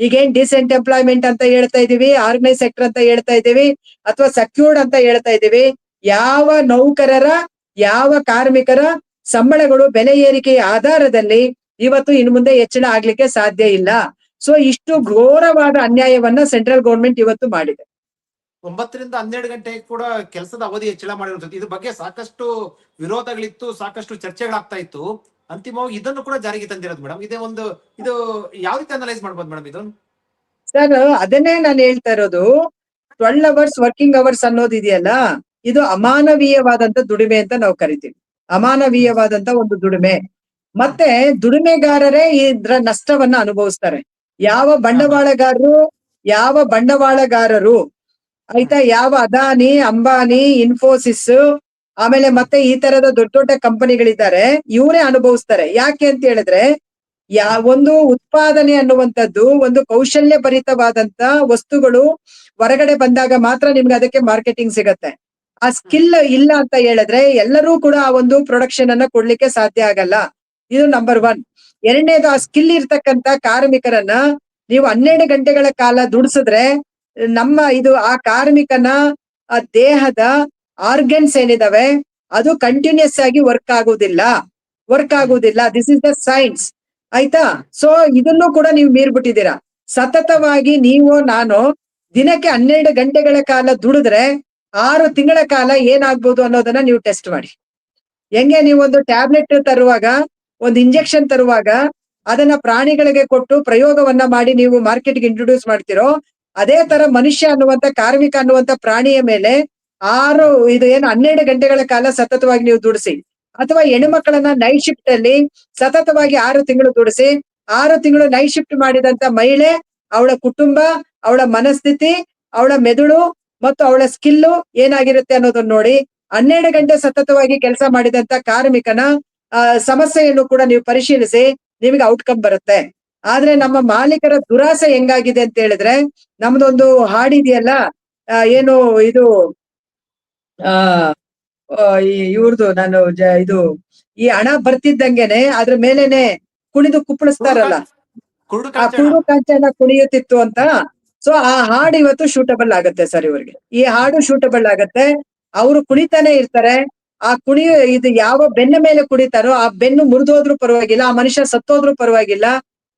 ಈಗೇನ್ ಡಿಸೆಂಟ್ ಎಂಪ್ಲಾಯ್ಮೆಂಟ್ ಅಂತ ಹೇಳ್ತಾ ಇದೀವಿ ಆರ್ಗನೈಸ್ ಸೆಕ್ಟರ್ ಅಂತ ಹೇಳ್ತಾ ಇದೀವಿ, ಅಥವಾ ಸೆಕ್ಯೂರ್ಡ್ ಅಂತ ಹೇಳ್ತಾ ಇದೀವಿ, ಯಾವ ನೌಕರರ, ಯಾವ ಕಾರ್ಮಿಕರ ಸಂಬಳಗಳು ಬೆಲೆ ಏರಿಕೆಯ ಆಧಾರದಲ್ಲಿ ಇವತ್ತು ಇನ್ನು ಮುಂದೆ ಹೆಚ್ಚಳ ಆಗ್ಲಿಕ್ಕೆ ಸಾಧ್ಯ ಇಲ್ಲ. ಸೊ ಇಷ್ಟು ಘೋರವಾದ ಅನ್ಯಾಯವನ್ನ ಸೆಂಟ್ರಲ್ ಗೌರ್ಮೆಂಟ್ ಇವತ್ತು ಮಾಡಿದೆ. ಒಂಬತ್ತರಿಂದ ಹನ್ನೆರಡು ಗಂಟೆ ಕೂಡ ಕೆಲಸದ ಅವಧಿ ಹೆಚ್ಚಳ ಮಾಡಿರುವಂತದ್ದು ಇದ್ರ ಬಗ್ಗೆ ಸಾಕಷ್ಟು ವಿರೋಧಗಳಿತ್ತು, ಸಾಕಷ್ಟು ಚರ್ಚೆಗಳಾಗ್ತಾ ಇತ್ತು. ಅಂತಿಮವಾಗಿ ಇದನ್ನು ಕೂಡ ಜಾರಿಗೆ ತಂದಿರೋದು ಮೇಡಮ್ ಇದೇ ಒಂದು, ಇದು ಯಾವ ರೀತಿ ಅನಲೈಸ್ ಮಾಡಬಹುದು ಮೇಡಮ್ ಇದು ಸರ್ ಅದನ್ನೇ ನಾನು ಹೇಳ್ತಾ ಇರೋದು ಟ್ವೆಲ್ ಅವರ್ಸ್ ವರ್ಕಿಂಗ್ ಅವರ್ಸ್ ಅನ್ನೋದು ಇದೆಯಲ್ಲ, ಇದು ಅಮಾನವೀಯವಾದಂತ ದುಡಿಮೆ ಅಂತ ನಾವು ಕರಿತೀವಿ. ಅಮಾನವೀಯವಾದಂತ ಒಂದು ದುಡಿಮೆ. ಮತ್ತೆ ದುಡಿಮೆಗಾರರೇ ಇದ್ರ ನಷ್ಟವನ್ನ ಅನುಭವಿಸ್ತಾರೆ. ಯಾವ ಬಂಡವಾಳಗಾರರು ಯಾವ ಬಂಡವಾಳಗಾರರು, ಆಯ್ತಾ? ಯಾವ ಅದಾನಿ, ಅಂಬಾನಿ, ಇನ್ಫೋಸಿಸ್ ಆಮೇಲೆ ಮತ್ತೆ ಈ ತರದ ದೊಡ್ಡ ದೊಡ್ಡ ಕಂಪನಿಗಳಿದ್ದಾರೆ, ಇವರೇ ಅನುಭವಿಸ್ತಾರೆ. ಯಾಕೆ ಅಂತ ಹೇಳಿದ್ರೆ, ಯಾ ಒಂದು ಉತ್ಪಾದನೆ ಅನ್ನುವಂಥದ್ದು ಒಂದು ಕೌಶಲ್ಯ ಭರಿತವಾದಂತ ವಸ್ತುಗಳು ಹೊರಗಡೆ ಬಂದಾಗ ಮಾತ್ರ ನಿಮ್ಗೆ ಅದಕ್ಕೆ ಮಾರ್ಕೆಟಿಂಗ್ ಸಿಗತ್ತೆ. ಆ ಸ್ಕಿಲ್ ಇಲ್ಲ ಅಂತ ಹೇಳಿದ್ರೆ ಎಲ್ಲರೂ ಕೂಡ ಆ ಒಂದು ಪ್ರೊಡಕ್ಷನ್ ಅನ್ನ ಕೊಡ್ಲಿಕ್ಕೆ ಸಾಧ್ಯ ಆಗಲ್ಲ. ಇದು ನಂಬರ್ ಒನ್ ಎರಡನೇದು ಆ ಸ್ಕಿಲ್ ಇರ್ತಕ್ಕಂತ ಕಾರ್ಮಿಕರನ್ನ ನೀವು ಹನ್ನೆರಡು ಗಂಟೆಗಳ ಕಾಲ ದುಡಿಸಿದ್ರೆ ನಮ್ಮ ಇದು ಆ ಕಾರ್ಮಿಕನ ಆ ದೇಹದ ಆರ್ಗನ್ಸ್ ಏನಿದಾವೆ, ಅದು ಕಂಟಿನ್ಯೂಸ್ ಆಗಿ ವರ್ಕ್ ಆಗುದಿಲ್ಲ. ವರ್ಕ್ ಆಗುದಿಲ್ಲ. ದಿಸ್ ಇಸ್ ದ ಸೈನ್ಸ್ ಆಯ್ತಾ? ಸೊ ಇದನ್ನು ಕೂಡ ನೀವು ಮೀರ್ಬಿಟ್ಟಿದ್ದೀರಾ. ಸತತವಾಗಿ ನೀವು, ನಾನು ದಿನಕ್ಕೆ ಹನ್ನೆರಡು ಗಂಟೆಗಳ ಕಾಲ ದುಡಿದ್ರೆ ಆರು ತಿಂಗಳ ಕಾಲ ಏನಾಗ್ಬೋದು ಅನ್ನೋದನ್ನ ನೀವು ಟೆಸ್ಟ್ ಮಾಡಿ. ಹೆಂಗೆ ನೀವು ಒಂದು ಟ್ಯಾಬ್ಲೆಟ್ ತರುವಾಗ, ಒಂದು ಇಂಜೆಕ್ಷನ್ ತರುವಾಗ ಅದನ್ನ ಪ್ರಾಣಿಗಳಿಗೆ ಕೊಟ್ಟು ಪ್ರಯೋಗವನ್ನ ಮಾಡಿ ನೀವು ಮಾರ್ಕೆಟ್ಗೆ ಇಂಟ್ರೊಡ್ಯೂಸ್ ಮಾಡ್ತಿರೋ, ಅದೇ ತರ ಮನುಷ್ಯ ಅನ್ನುವಂತ, ಕಾರ್ಮಿಕ ಅನ್ನುವಂತ ಪ್ರಾಣಿಯ ಮೇಲೆ ಆರು, ಇದು ಏನು ಹನ್ನೆರಡು ಗಂಟೆಗಳ ಕಾಲ ಸತತವಾಗಿ ನೀವು ದುಡಿಸಿ. ಅಥವಾ ಹೆಣ್ಮಕ್ಳನ್ನ ನೈಟ್ ಶಿಫ್ಟ್ ಅಲ್ಲಿ ಸತತವಾಗಿ ಆರು ತಿಂಗಳು ದುಡಿಸಿ, ಆರು ತಿಂಗಳು ನೈಟ್ ಶಿಫ್ಟ್ ಮಾಡಿದಂತ ಮಹಿಳೆ, ಅವಳ ಕುಟುಂಬ, ಅವಳ ಮನಸ್ಥಿತಿ, ಅವಳ ಮೆದುಳು ಮತ್ತು ಅವಳ ಸ್ಕಿಲ್ಲು ಏನಾಗಿರುತ್ತೆ ಅನ್ನೋದನ್ನ ನೋಡಿ. ಹನ್ನೆರಡು ಗಂಟೆ ಸತತವಾಗಿ ಕೆಲಸ ಮಾಡಿದಂತ ಕಾರ್ಮಿಕನ ಸಮಸ್ಯೆಯನ್ನು ಕೂಡ ನೀವು ಪರಿಶೀಲಿಸಿ, ನಿಮಗೆ ಔಟ್ಕಮ್ ಬರುತ್ತೆ. ಆದ್ರೆ ನಮ್ಮ ಮಾಲೀಕರ ದುರಾಸೆ ಹೆಂಗಾಗಿದೆ ಅಂತ ಹೇಳಿದ್ರೆ, ನಮ್ದೊಂದು ಹಾಡಿದೆಯಲ್ಲ ಏನು ಇದು ಆ ಇವ್ರದ್ದು ನಾನು ಇದು ಈ ಹಣ ಬರ್ತಿದ್ದಂಗೆನೆ ಅದ್ರ ಮೇಲೆನೆ ಕುಣಿದು ಕುಪ್ಪಳಿಸ್ತಾರಲ್ಲ. ಆ ಕುರುಡು ಕಾಂಚನ ಕುಣಿಯುತ್ತಿತ್ತು ಅಂತ. ಸೊ ಆ ಹಾಡು ಇವತ್ತು ಶೂಟಬಲ್ ಆಗತ್ತೆ ಸರ್ ಇವ್ರಿಗೆ. ಈ ಹಾಡು ಶೂಟಬಲ್ ಆಗತ್ತೆ. ಅವರು ಕುಣಿತಾನೆ ಇರ್ತಾರೆ. ಆ ಕುಣಿ ಇದು ಯಾವ ಬೆನ್ನ ಮೇಲೆ ಕುಣಿತಾರೋ ಆ ಬೆನ್ನು ಮುರಿದೋದ್ರೂ ಪರವಾಗಿಲ್ಲ ಆ ಮನುಷ್ಯ ಸತ್ತೋದ್ರೂ ಪರವಾಗಿಲ್ಲ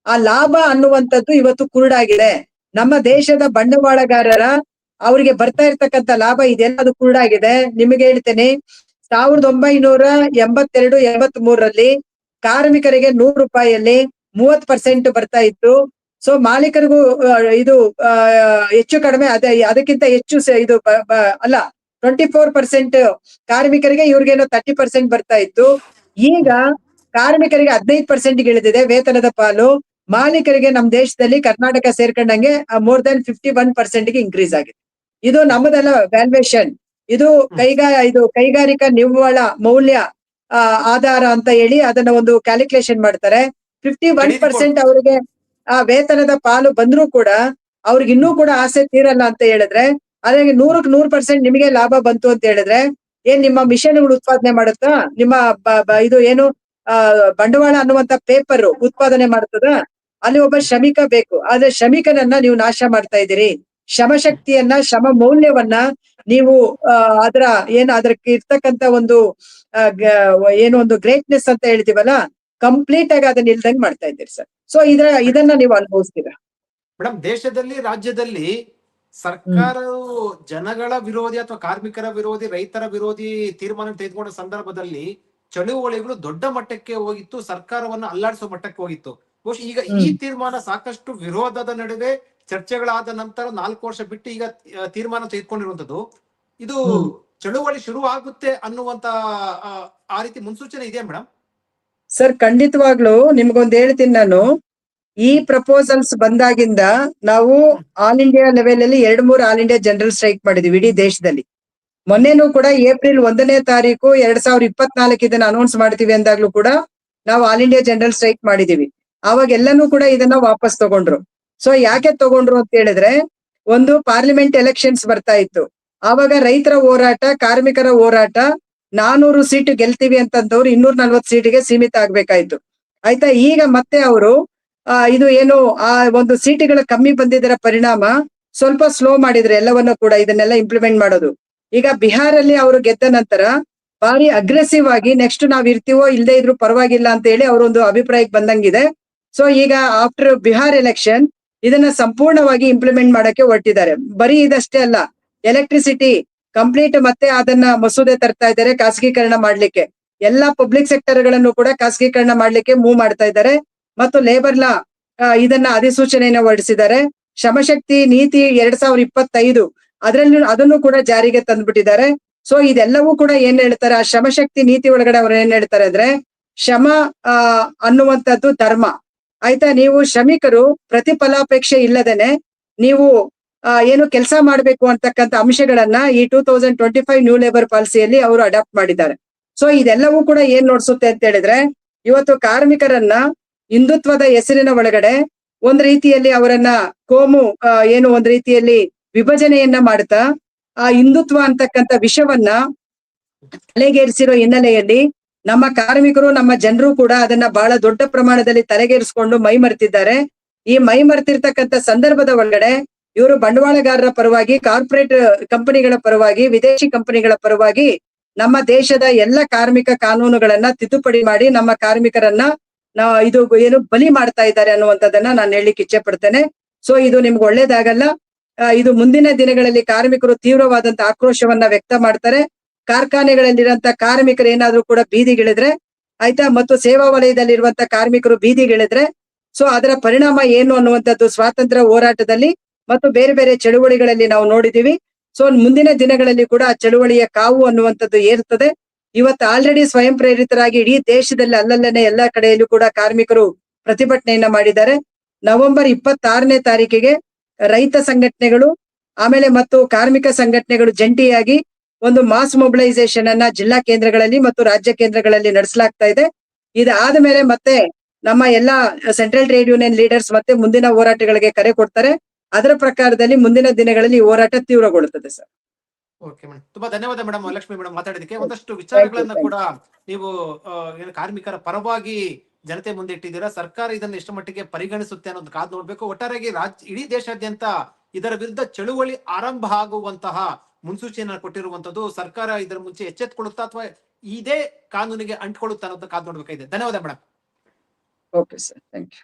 ಆ ಲಾಭ ಅನ್ನುವಂಥದ್ದು ಇವತ್ತು ಕುರುಡಾಗಿದೆ. ನಮ್ಮ ದೇಶದ ಬಂಡವಾಳಗಾರರ ಅವರಿಗೆ ಬರ್ತಾ ಇರ್ತಕ್ಕಂಥ ಲಾಭ ಇದೆಲ್ಲ ಅದು ಕುರುಡಾಗಿದೆ ನಿಮಗೆ ಹೇಳ್ತೇನೆ, ಸಾವಿರದ ಒಂಬೈನೂರ ಎಂಬತ್ತೆರಡು ಎಂಬತ್ ಮೂರರಲ್ಲಿ ಕಾರ್ಮಿಕರಿಗೆ ನೂರು ರೂಪಾಯಿಯಲ್ಲಿ ಮೂವತ್ ಪರ್ಸೆಂಟ್ ಬರ್ತಾ ಇತ್ತು. ಸೊ ಮಾಲೀಕರಿಗೂ ಇದು ಹೆಚ್ಚು ಕಡಿಮೆ, ಅದೇ, ಅದಕ್ಕಿಂತ ಹೆಚ್ಚು ಇದು ಅಲ್ಲ ಟ್ವೆಂಟಿ ಫೋರ್ ಪರ್ಸೆಂಟ್ ಕಾರ್ಮಿಕರಿಗೆ ಇವ್ರಿಗೇನೋ ತರ್ಟಿ ಪರ್ಸೆಂಟ್ ಬರ್ತಾ ಇತ್ತು. ಈಗ ಕಾರ್ಮಿಕರಿಗೆ ಹದಿನೈದು ಪರ್ಸೆಂಟ್ ಇಳಿದಿದೆ ವೇತನದ ಪಾಲು. ಮಾಲೀಕರಿಗೆ ನಮ್ಮ ದೇಶದಲ್ಲಿ ಕರ್ನಾಟಕ ಸೇರ್ಕೊಂಡಂಗೆ ಮೋರ್ ದನ್ ಫಿಫ್ಟಿ ಒನ್ ಪರ್ಸೆಂಟ್ಗೆ ಇನ್ಕ್ರೀಸ್ ಆಗಿದೆ. ಇದು ನಮ್ಮದೆಲ್ಲ ವ್ಯಾಲ್ಯೂಯೇಷನ್ ಇದು ಕೈಗಾ ಇದು ಕೈಗಾರಿಕಾ ನಿವ್ವಳ ಮೌಲ್ಯ ಆಧಾರ ಅಂತ ಹೇಳಿ ಅದನ್ನ ಒಂದು ಕ್ಯಾಲ್ಕುಲೇಷನ್ ಮಾಡ್ತಾರೆ. ಫಿಫ್ಟಿ ಒನ್ ಪರ್ಸೆಂಟ್ ಅವರಿಗೆ ಆ ವೇತನದ ಪಾಲು ಬಂದ್ರೂ ಕೂಡ ಅವ್ರಿಗೆ ಇನ್ನೂ ಕೂಡ ಆಸೆ ತೀರಲ್ಲ ಅಂತ ಹೇಳಿದ್ರೆ ಅದಕ್ಕೆ ನೂರಕ್ ನೂರ್ ಪರ್ಸೆಂಟ್ ನಿಮಗೆ ಲಾಭ ಬಂತು ಅಂತ ಹೇಳಿದ್ರೆ ಏನ್ ನಿಮ್ಮ ಮಿಷನ್ಗಳು ಉತ್ಪಾದನೆ ಮಾಡುತ್ತಾ? ನಿಮ್ಮ ಇದು ಏನು ಆ ಬಂಡವಾಳ ಅನ್ನುವಂತ ಪೇಪರ್ ಉತ್ಪಾದನೆ ಮಾಡ್ತದ? ಅಲ್ಲಿ ಒಬ್ಬ ಶ್ರಮಿಕ ಬೇಕು. ಆದ್ರೆ ಶ್ರಮಿಕನನ್ನ ನೀವು ನಾಶ ಮಾಡ್ತಾ ಇದ್ದೀರಿ. ಶ್ರಮಶಕ್ತಿಯನ್ನ ಶ್ರಮ ಮೌಲ್ಯವನ್ನ ನೀವು ಅಹ್ ಅದರ ಏನು ಅದಕ್ಕೆ ಇರ್ತಕ್ಕಂತ ಒಂದು ಏನು ಒಂದು ಗ್ರೇಟ್ನೆಸ್ ಅಂತ ಹೇಳ್ತೀವಲ್ಲ ಕಂಪ್ಲೀಟ್ ಆಗಿ ಅದನ್ನ ಇಲ್ದಂಗ್ ಮಾಡ್ತಾ ಇದ್ದೀರಿ ಸರ್. ಸೊ ಇದ್ರ ಇದನ್ನ ನೀವು ಅನುಭವಿಸ್ತೀರಾ? ಮೇಡಮ್ ದೇಶದಲ್ಲಿ ರಾಜ್ಯದಲ್ಲಿ ಸರ್ಕಾರವು ಜನಗಳ ವಿರೋಧಿ ಅಥವಾ ಕಾರ್ಮಿಕರ ವಿರೋಧಿ ರೈತರ ವಿರೋಧಿ ತೀರ್ಮಾನ ತೆಗೆದುಕೊಂಡ ಸಂದರ್ಭದಲ್ಲಿ ಚಳುವಳಿಗಳು ದೊಡ್ಡ ಮಟ್ಟಕ್ಕೆ ಹೋಗಿತ್ತು ಸರ್ಕಾರವನ್ನ ಅಲ್ಲಾಡಿಸೋ ಮಟ್ಟಕ್ಕೆ ಹೋಗಿತ್ತು. ಬಹುಶಃ ಈಗ ಈ. ತೀರ್ಮಾನ ಸಾಕಷ್ಟು ವಿರೋಧದ ನಡುವೆ ಚರ್ಚೆಗಳಾದ ನಂತರ ನಾಲ್ಕು ವರ್ಷ ಬಿಟ್ಟು ಈಗ ತೀರ್ಮಾನ ತೆಗೆದುಕೊಂಡಿರುವಂತದ್ದು ಇದು ಚಳುವಳಿ ಶುರು ಆಗುತ್ತೆ ಅನ್ನುವಂತ ಆ, ಆ ರೀತಿ ಮುನ್ಸೂಚನೆ ಇದೆಯಾ ಮೇಡಮ್ ಸರ್ ಖಂಡಿತವಾಗ್ಲು ನಿಮ್ಗೊಂದ್ ಹೇಳ್ತೀನಿ ನಾನು. ಈ ಪ್ರಪೋಸಲ್ಸ್ ಬಂದಾಗಿಂದ ನಾವು ಆಲ್ ಇಂಡಿಯಾ ಲೆವೆಲ್ ಅಲ್ಲಿ ಎರಡ್ ಮೂರು ಆಲ್ ಇಂಡಿಯಾ ಜನರಲ್ ಸ್ಟ್ರೈಕ್ ಮಾಡಿದ್ವಿ ಇಡೀ ದೇಶದಲ್ಲಿ. ಮೊನ್ನೆನೂ ಕೂಡ ಏಪ್ರಿಲ್ ಒಂದನೇ ತಾರೀಕು ಎರಡ್ ಸಾವಿರದ ಇಪ್ಪತ್ನಾಲ್ಕು ಇದನ್ನ ಅನೌನ್ಸ್ ಮಾಡ್ತೀವಿ ಅಂದಾಗ್ಲೂ ಕೂಡ ನಾವು ಆಲ್ ಇಂಡಿಯಾ ಜನರಲ್ ಸ್ಟ್ರೈಕ್ ಮಾಡಿದೀವಿ ಅವಾಗೆಲ್ಲನೂ ಕೂಡ ಇದನ್ನ ವಾಪಸ್ ತಗೊಂಡ್ರು. ಸೊ ಯಾಕೆ ತಗೊಂಡ್ರು ಅಂತ ಹೇಳಿದ್ರೆ, ಒಂದು ಪಾರ್ಲಿಮೆಂಟ್ ಎಲೆಕ್ಷನ್ಸ್ ಬರ್ತಾ ಇತ್ತು. ಆವಾಗ ರೈತರ ಹೋರಾಟ, ಕಾರ್ಮಿಕರ ಹೋರಾಟ, ನಾನೂರು ಸೀಟ್ ಗೆಲ್ತೀವಿ ಅಂತಂದವ್ರು ಇನ್ನೂರ ನಲ್ವತ್ ಸೀಟಿಗೆ ಸೀಮಿತ ಆಗ್ಬೇಕಾಯ್ತು. ಆಯ್ತಾ? ಈಗ ಮತ್ತೆ ಅವರು ಇದು ಏನು, ಆ, ಒಂದು ಸೀಟುಗಳ ಕಮ್ಮಿ ಬಂದಿದ್ದರ ಪರಿಣಾಮ ಸ್ವಲ್ಪ ಸ್ಲೋ ಮಾಡಿದ್ರು ಎಲ್ಲವನ್ನೂ ಕೂಡ ಇದನ್ನೆಲ್ಲ ಇಂಪ್ಲಿಮೆಂಟ್ ಮಾಡೋದು. ಈಗ ಬಿಹಾರಲ್ಲಿ ಅವರು ಗೆದ್ದ ನಂತರ ಬಾರಿ ಅಗ್ರೆಸಿವ್ ಆಗಿ ನೆಕ್ಸ್ಟ್ ನಾವ್ ಇರ್ತೀವೋ ಇಲ್ಲದೆ ಇದ್ರು ಪರವಾಗಿಲ್ಲ ಅಂತ ಹೇಳಿ ಅವರೊಂದು ಅಭಿಪ್ರಾಯಕ್ಕೆ ಬಂದಂಗಿದೆ. ಸೊ ಈಗ ಆಫ್ಟರ್ ಬಿಹಾರ್ ಎಲೆಕ್ಷನ್ ಇದನ್ನ ಸಂಪೂರ್ಣವಾಗಿ ಇಂಪ್ಲಿಮೆಂಟ್ ಮಾಡಕ್ಕೆ ಹೊರಟಿದ್ದಾರೆ. ಬರೀ ಇದಷ್ಟೇ ಅಲ್ಲ ಎಲೆಕ್ಟ್ರಿಸಿಟಿ ಕಂಪ್ಲೀಟ್ ಮತ್ತೆ ಅದನ್ನ ಮಸೂದೆ ತರ್ತಾ ಇದ್ದಾರೆ ಖಾಸಗೀಕರಣ ಮಾಡ್ಲಿಕ್ಕೆ. ಎಲ್ಲಾ ಪಬ್ಲಿಕ್ ಸೆಕ್ಟರ್ಗಳನ್ನು ಕೂಡ ಖಾಸಗೀಕರಣ ಮಾಡ್ಲಿಕ್ಕೆ ಮೂವ್ ಮಾಡ್ತಾ ಇದ್ದಾರೆ. ಮತ್ತು ಲೇಬರ್ ಲಾ ಇದನ್ನ ಅಧಿಸೂಚನೆಯನ್ನ ಹೊರಡಿಸಿದ್ದಾರೆ. ಶ್ರಮಶಕ್ತಿ ನೀತಿ ಎರಡ್ ಸಾವಿರದ ಇಪ್ಪತ್ತೈದು, ಅದರಲ್ಲಿ ಅದನ್ನು ಕೂಡ ಜಾರಿಗೆ ತಂದ್ಬಿಟ್ಟಿದ್ದಾರೆ. ಸೊ ಇದೆಲ್ಲವೂ ಕೂಡ ಏನ್ ಹೇಳ್ತಾರೆ, ಆ ಶ್ರಮಶಕ್ತಿ ನೀತಿ ಒಳಗಡೆ ಅವ್ರು ಏನ್ ಹೇಳ್ತಾರೆ ಅಂದ್ರೆ, ಶ್ರಮ ಅನ್ನುವಂಥದ್ದು ಧರ್ಮ. ಆಯ್ತಾ? ನೀವು ಶ್ರಮಿಕರು, ಪ್ರತಿಫಲಾಪೇಕ್ಷೆ ಇಲ್ಲದೇನೆ ನೀವು ಏನು ಕೆಲಸ ಮಾಡಬೇಕು ಅಂತಕ್ಕಂಥ ಅಂಶಗಳನ್ನ ಈ two thousand twenty five new labour ಪಾಲಿಸಿಯಲ್ಲಿ ಅವರು ಅಡಾಪ್ಟ್ ಮಾಡಿದ್ದಾರೆ. ಸೊ, ಇದೆಲ್ಲವೂ ಕೂಡ ಏನ್ ನೋಡ್ಸುತ್ತೆ ಅಂತ ಹೇಳಿದ್ರೆ, ಇವತ್ತು ಕಾರ್ಮಿಕರನ್ನ ಹಿಂದುತ್ವದ ಹೆಸರಿನ ಒಳಗಡೆ ಒಂದ್ ರೀತಿಯಲ್ಲಿ ಅವರನ್ನ ಕೋಮು ಏನು ಒಂದ್ ರೀತಿಯಲ್ಲಿ ವಿಭಜನೆಯನ್ನ ಮಾಡ್ತಾ, ಆ ಹಿಂದುತ್ವ ಅಂತಕ್ಕಂಥ ವಿಷವನ್ನ ತಲೆಗೇರಿಸಿರೋ ಹಿನ್ನೆಲೆಯಲ್ಲಿ ನಮ್ಮ ಕಾರ್ಮಿಕರು, ನಮ್ಮ ಜನರು ಕೂಡ ಅದನ್ನ ಬಹಳ ದೊಡ್ಡ ಪ್ರಮಾಣದಲ್ಲಿ ತಲೆಗೇರಿಸಿಕೊಂಡು ಮೈ ಮರ್ತಿದ್ದಾರೆ. ಈ ಮೈ ಮರೆತಿರ್ತಕ್ಕಂಥ ಸಂದರ್ಭದ ಒಳಗಡೆ ಇವರು ಬಂಡವಾಳಗಾರರ ಪರವಾಗಿ, ಕಾರ್ಪೊರೇಟ್ ಕಂಪನಿಗಳ ಪರವಾಗಿ, ವಿದೇಶಿ ಕಂಪನಿಗಳ ಪರವಾಗಿ ನಮ್ಮ ದೇಶದ ಎಲ್ಲ ಕಾರ್ಮಿಕ ಕಾನೂನುಗಳನ್ನ ತಿದ್ದುಪಡಿ ಮಾಡಿ ನಮ್ಮ ಕಾರ್ಮಿಕರನ್ನ ಇದು ಏನು ಬಲಿ ಮಾಡ್ತಾ ಇದ್ದಾರೆ ಅನ್ನುವಂಥದ್ದನ್ನ ನಾನು ಹೇಳಲಿಕ್ಕೆ ಇಚ್ಛೆ ಪಡ್ತೇನೆ. ಸೊ, ಇದು ನಿಮ್ಗೆ ಒಳ್ಳೇದಾಗಲ್ಲ. ಇದು ಮುಂದಿನ ದಿನಗಳಲ್ಲಿ ಕಾರ್ಮಿಕರು ತೀವ್ರವಾದಂತ ಆಕ್ರೋಶವನ್ನ ವ್ಯಕ್ತ ಮಾಡ್ತಾರೆ. ಕಾರ್ಖಾನೆಗಳಲ್ಲಿರುವಂತ ಕಾರ್ಮಿಕರು ಏನಾದ್ರೂ ಕೂಡ ಬೀದಿಗಿಳಿದ್ರೆ, ಆಯ್ತಾ? ಮತ್ತು ಸೇವಾ ವಲಯದಲ್ಲಿರುವಂತ ಕಾರ್ಮಿಕರು ಬೀದಿಗಿಳಿದ್ರೆ, ಸೊ ಅದರ ಪರಿಣಾಮ ಏನು ಅನ್ನುವಂಥದ್ದು ಸ್ವಾತಂತ್ರ್ಯ ಹೋರಾಟದಲ್ಲಿ ಮತ್ತು ಬೇರೆ ಬೇರೆ ಚಳುವಳಿಗಳಲ್ಲಿ ನಾವು ನೋಡಿದೀವಿ ಸೊ ಮುಂದಿನ ದಿನಗಳಲ್ಲಿ ಕೂಡ ಆ ಚಳುವಳಿಯ ಕಾವು ಅನ್ನುವಂಥದ್ದು ಏರ್ತದೆ ಇವತ್ತು ಆಲ್ರೆಡಿ ಸ್ವಯಂ ಪ್ರೇರಿತರಾಗಿ ಇಡೀ ದೇಶದಲ್ಲಿ ಅಲ್ಲಲ್ಲೇ ಎಲ್ಲಾ ಕಡೆಯಲ್ಲೂ ಕೂಡ ಕಾರ್ಮಿಕರು ಪ್ರತಿಭಟನೆಯನ್ನ ಮಾಡಿದ್ದಾರೆ. ನವೆಂಬರ್ ಇಪ್ಪತ್ತಾರನೇ ತಾರೀಕಿಗೆ ರೈತ ಸಂಘಟನೆಗಳು, ಆಮೇಲೆ ಮತ್ತು ಕಾರ್ಮಿಕ ಸಂಘಟನೆಗಳು ಜಂಟಿಯಾಗಿ ಒಂದು ಮಾಸ್ ಮೊಬಿಲೈಸೇಷನ್ ಅನ್ನ ಜಿಲ್ಲಾ ಕೇಂದ್ರಗಳಲ್ಲಿ ಮತ್ತು ರಾಜ್ಯ ಕೇಂದ್ರಗಳಲ್ಲಿ ನಡೆಸಲಾಗ್ತಾ ಇದೆ. ಇದಾದ ಮೇಲೆ ಮತ್ತೆ ನಮ್ಮ ಎಲ್ಲಾ ಸೆಂಟ್ರಲ್ ಟ್ರೇಡ್ ಯೂನಿಯನ್ ಲೀಡರ್ಸ್ ಮತ್ತೆ ಮುಂದಿನ ಹೋರಾಟಗಳಿಗೆ ಕರೆ ಕೊಡ್ತಾರೆ. ಅದರ ಪ್ರಕಾರದಲ್ಲಿ ಮುಂದಿನ ದಿನಗಳಲ್ಲಿ ಹೋರಾಟ ತೀವ್ರಗೊಳ್ಳುತ್ತದೆ ಸರ್ ಓಕೆ ಮೇಡಮ್ ತುಂಬಾ ಧನ್ಯವಾದ ಮೇಡಮ್ ಲಕ್ಷ್ಮಿ ಮೇಡಮ್ ಮಾತಾಡೋದಕ್ಕೆ ಒಂದಷ್ಟು ವಿಚಾರಗಳನ್ನ ಕೂಡ ನೀವು ಏನು ಕಾರ್ಮಿಕರ ಪರವಾಗಿ ಜನತೆ ಮುಂದೆ ಇಟ್ಟಿದ್ದೀರಾ? ಸರ್ಕಾರ ಇದನ್ನ ಎಷ್ಟು ಮಟ್ಟಿಗೆ ಪರಿಗಣಿಸುತ್ತೆ ಅನ್ನೋದು ಕಾದು ನೋಡ್ಬೇಕು. ಒಟ್ಟಾರೆಯಾಗಿ ರಾಜ್ಯ ಇಡೀ ದೇಶಾದ್ಯಂತ ಇದರ ವಿರುದ್ಧ ಚಳುವಳಿ ಆರಂಭ ಆಗುವಂತಹ ಮುನ್ಸೂಚನೆಯನ್ನು ಕೊಟ್ಟಿರುವಂತದ್ದು ಸರ್ಕಾರ ಇದರ ಮುಂಚೆ ಎಚ್ಚೆತ್ತುಕೊಳ್ಳುತ್ತಾ ಅಥವಾ ಇದೇ ಕಾನೂನಿಗೆ ಅಂಟ್ಕೊಳ್ಳುತ್ತಾ ಅನ್ನೋದು ಕಾದು ನೋಡ್ಬೇಕಾಗಿದೆ. ಧನ್ಯವಾದ madam okay sir thank you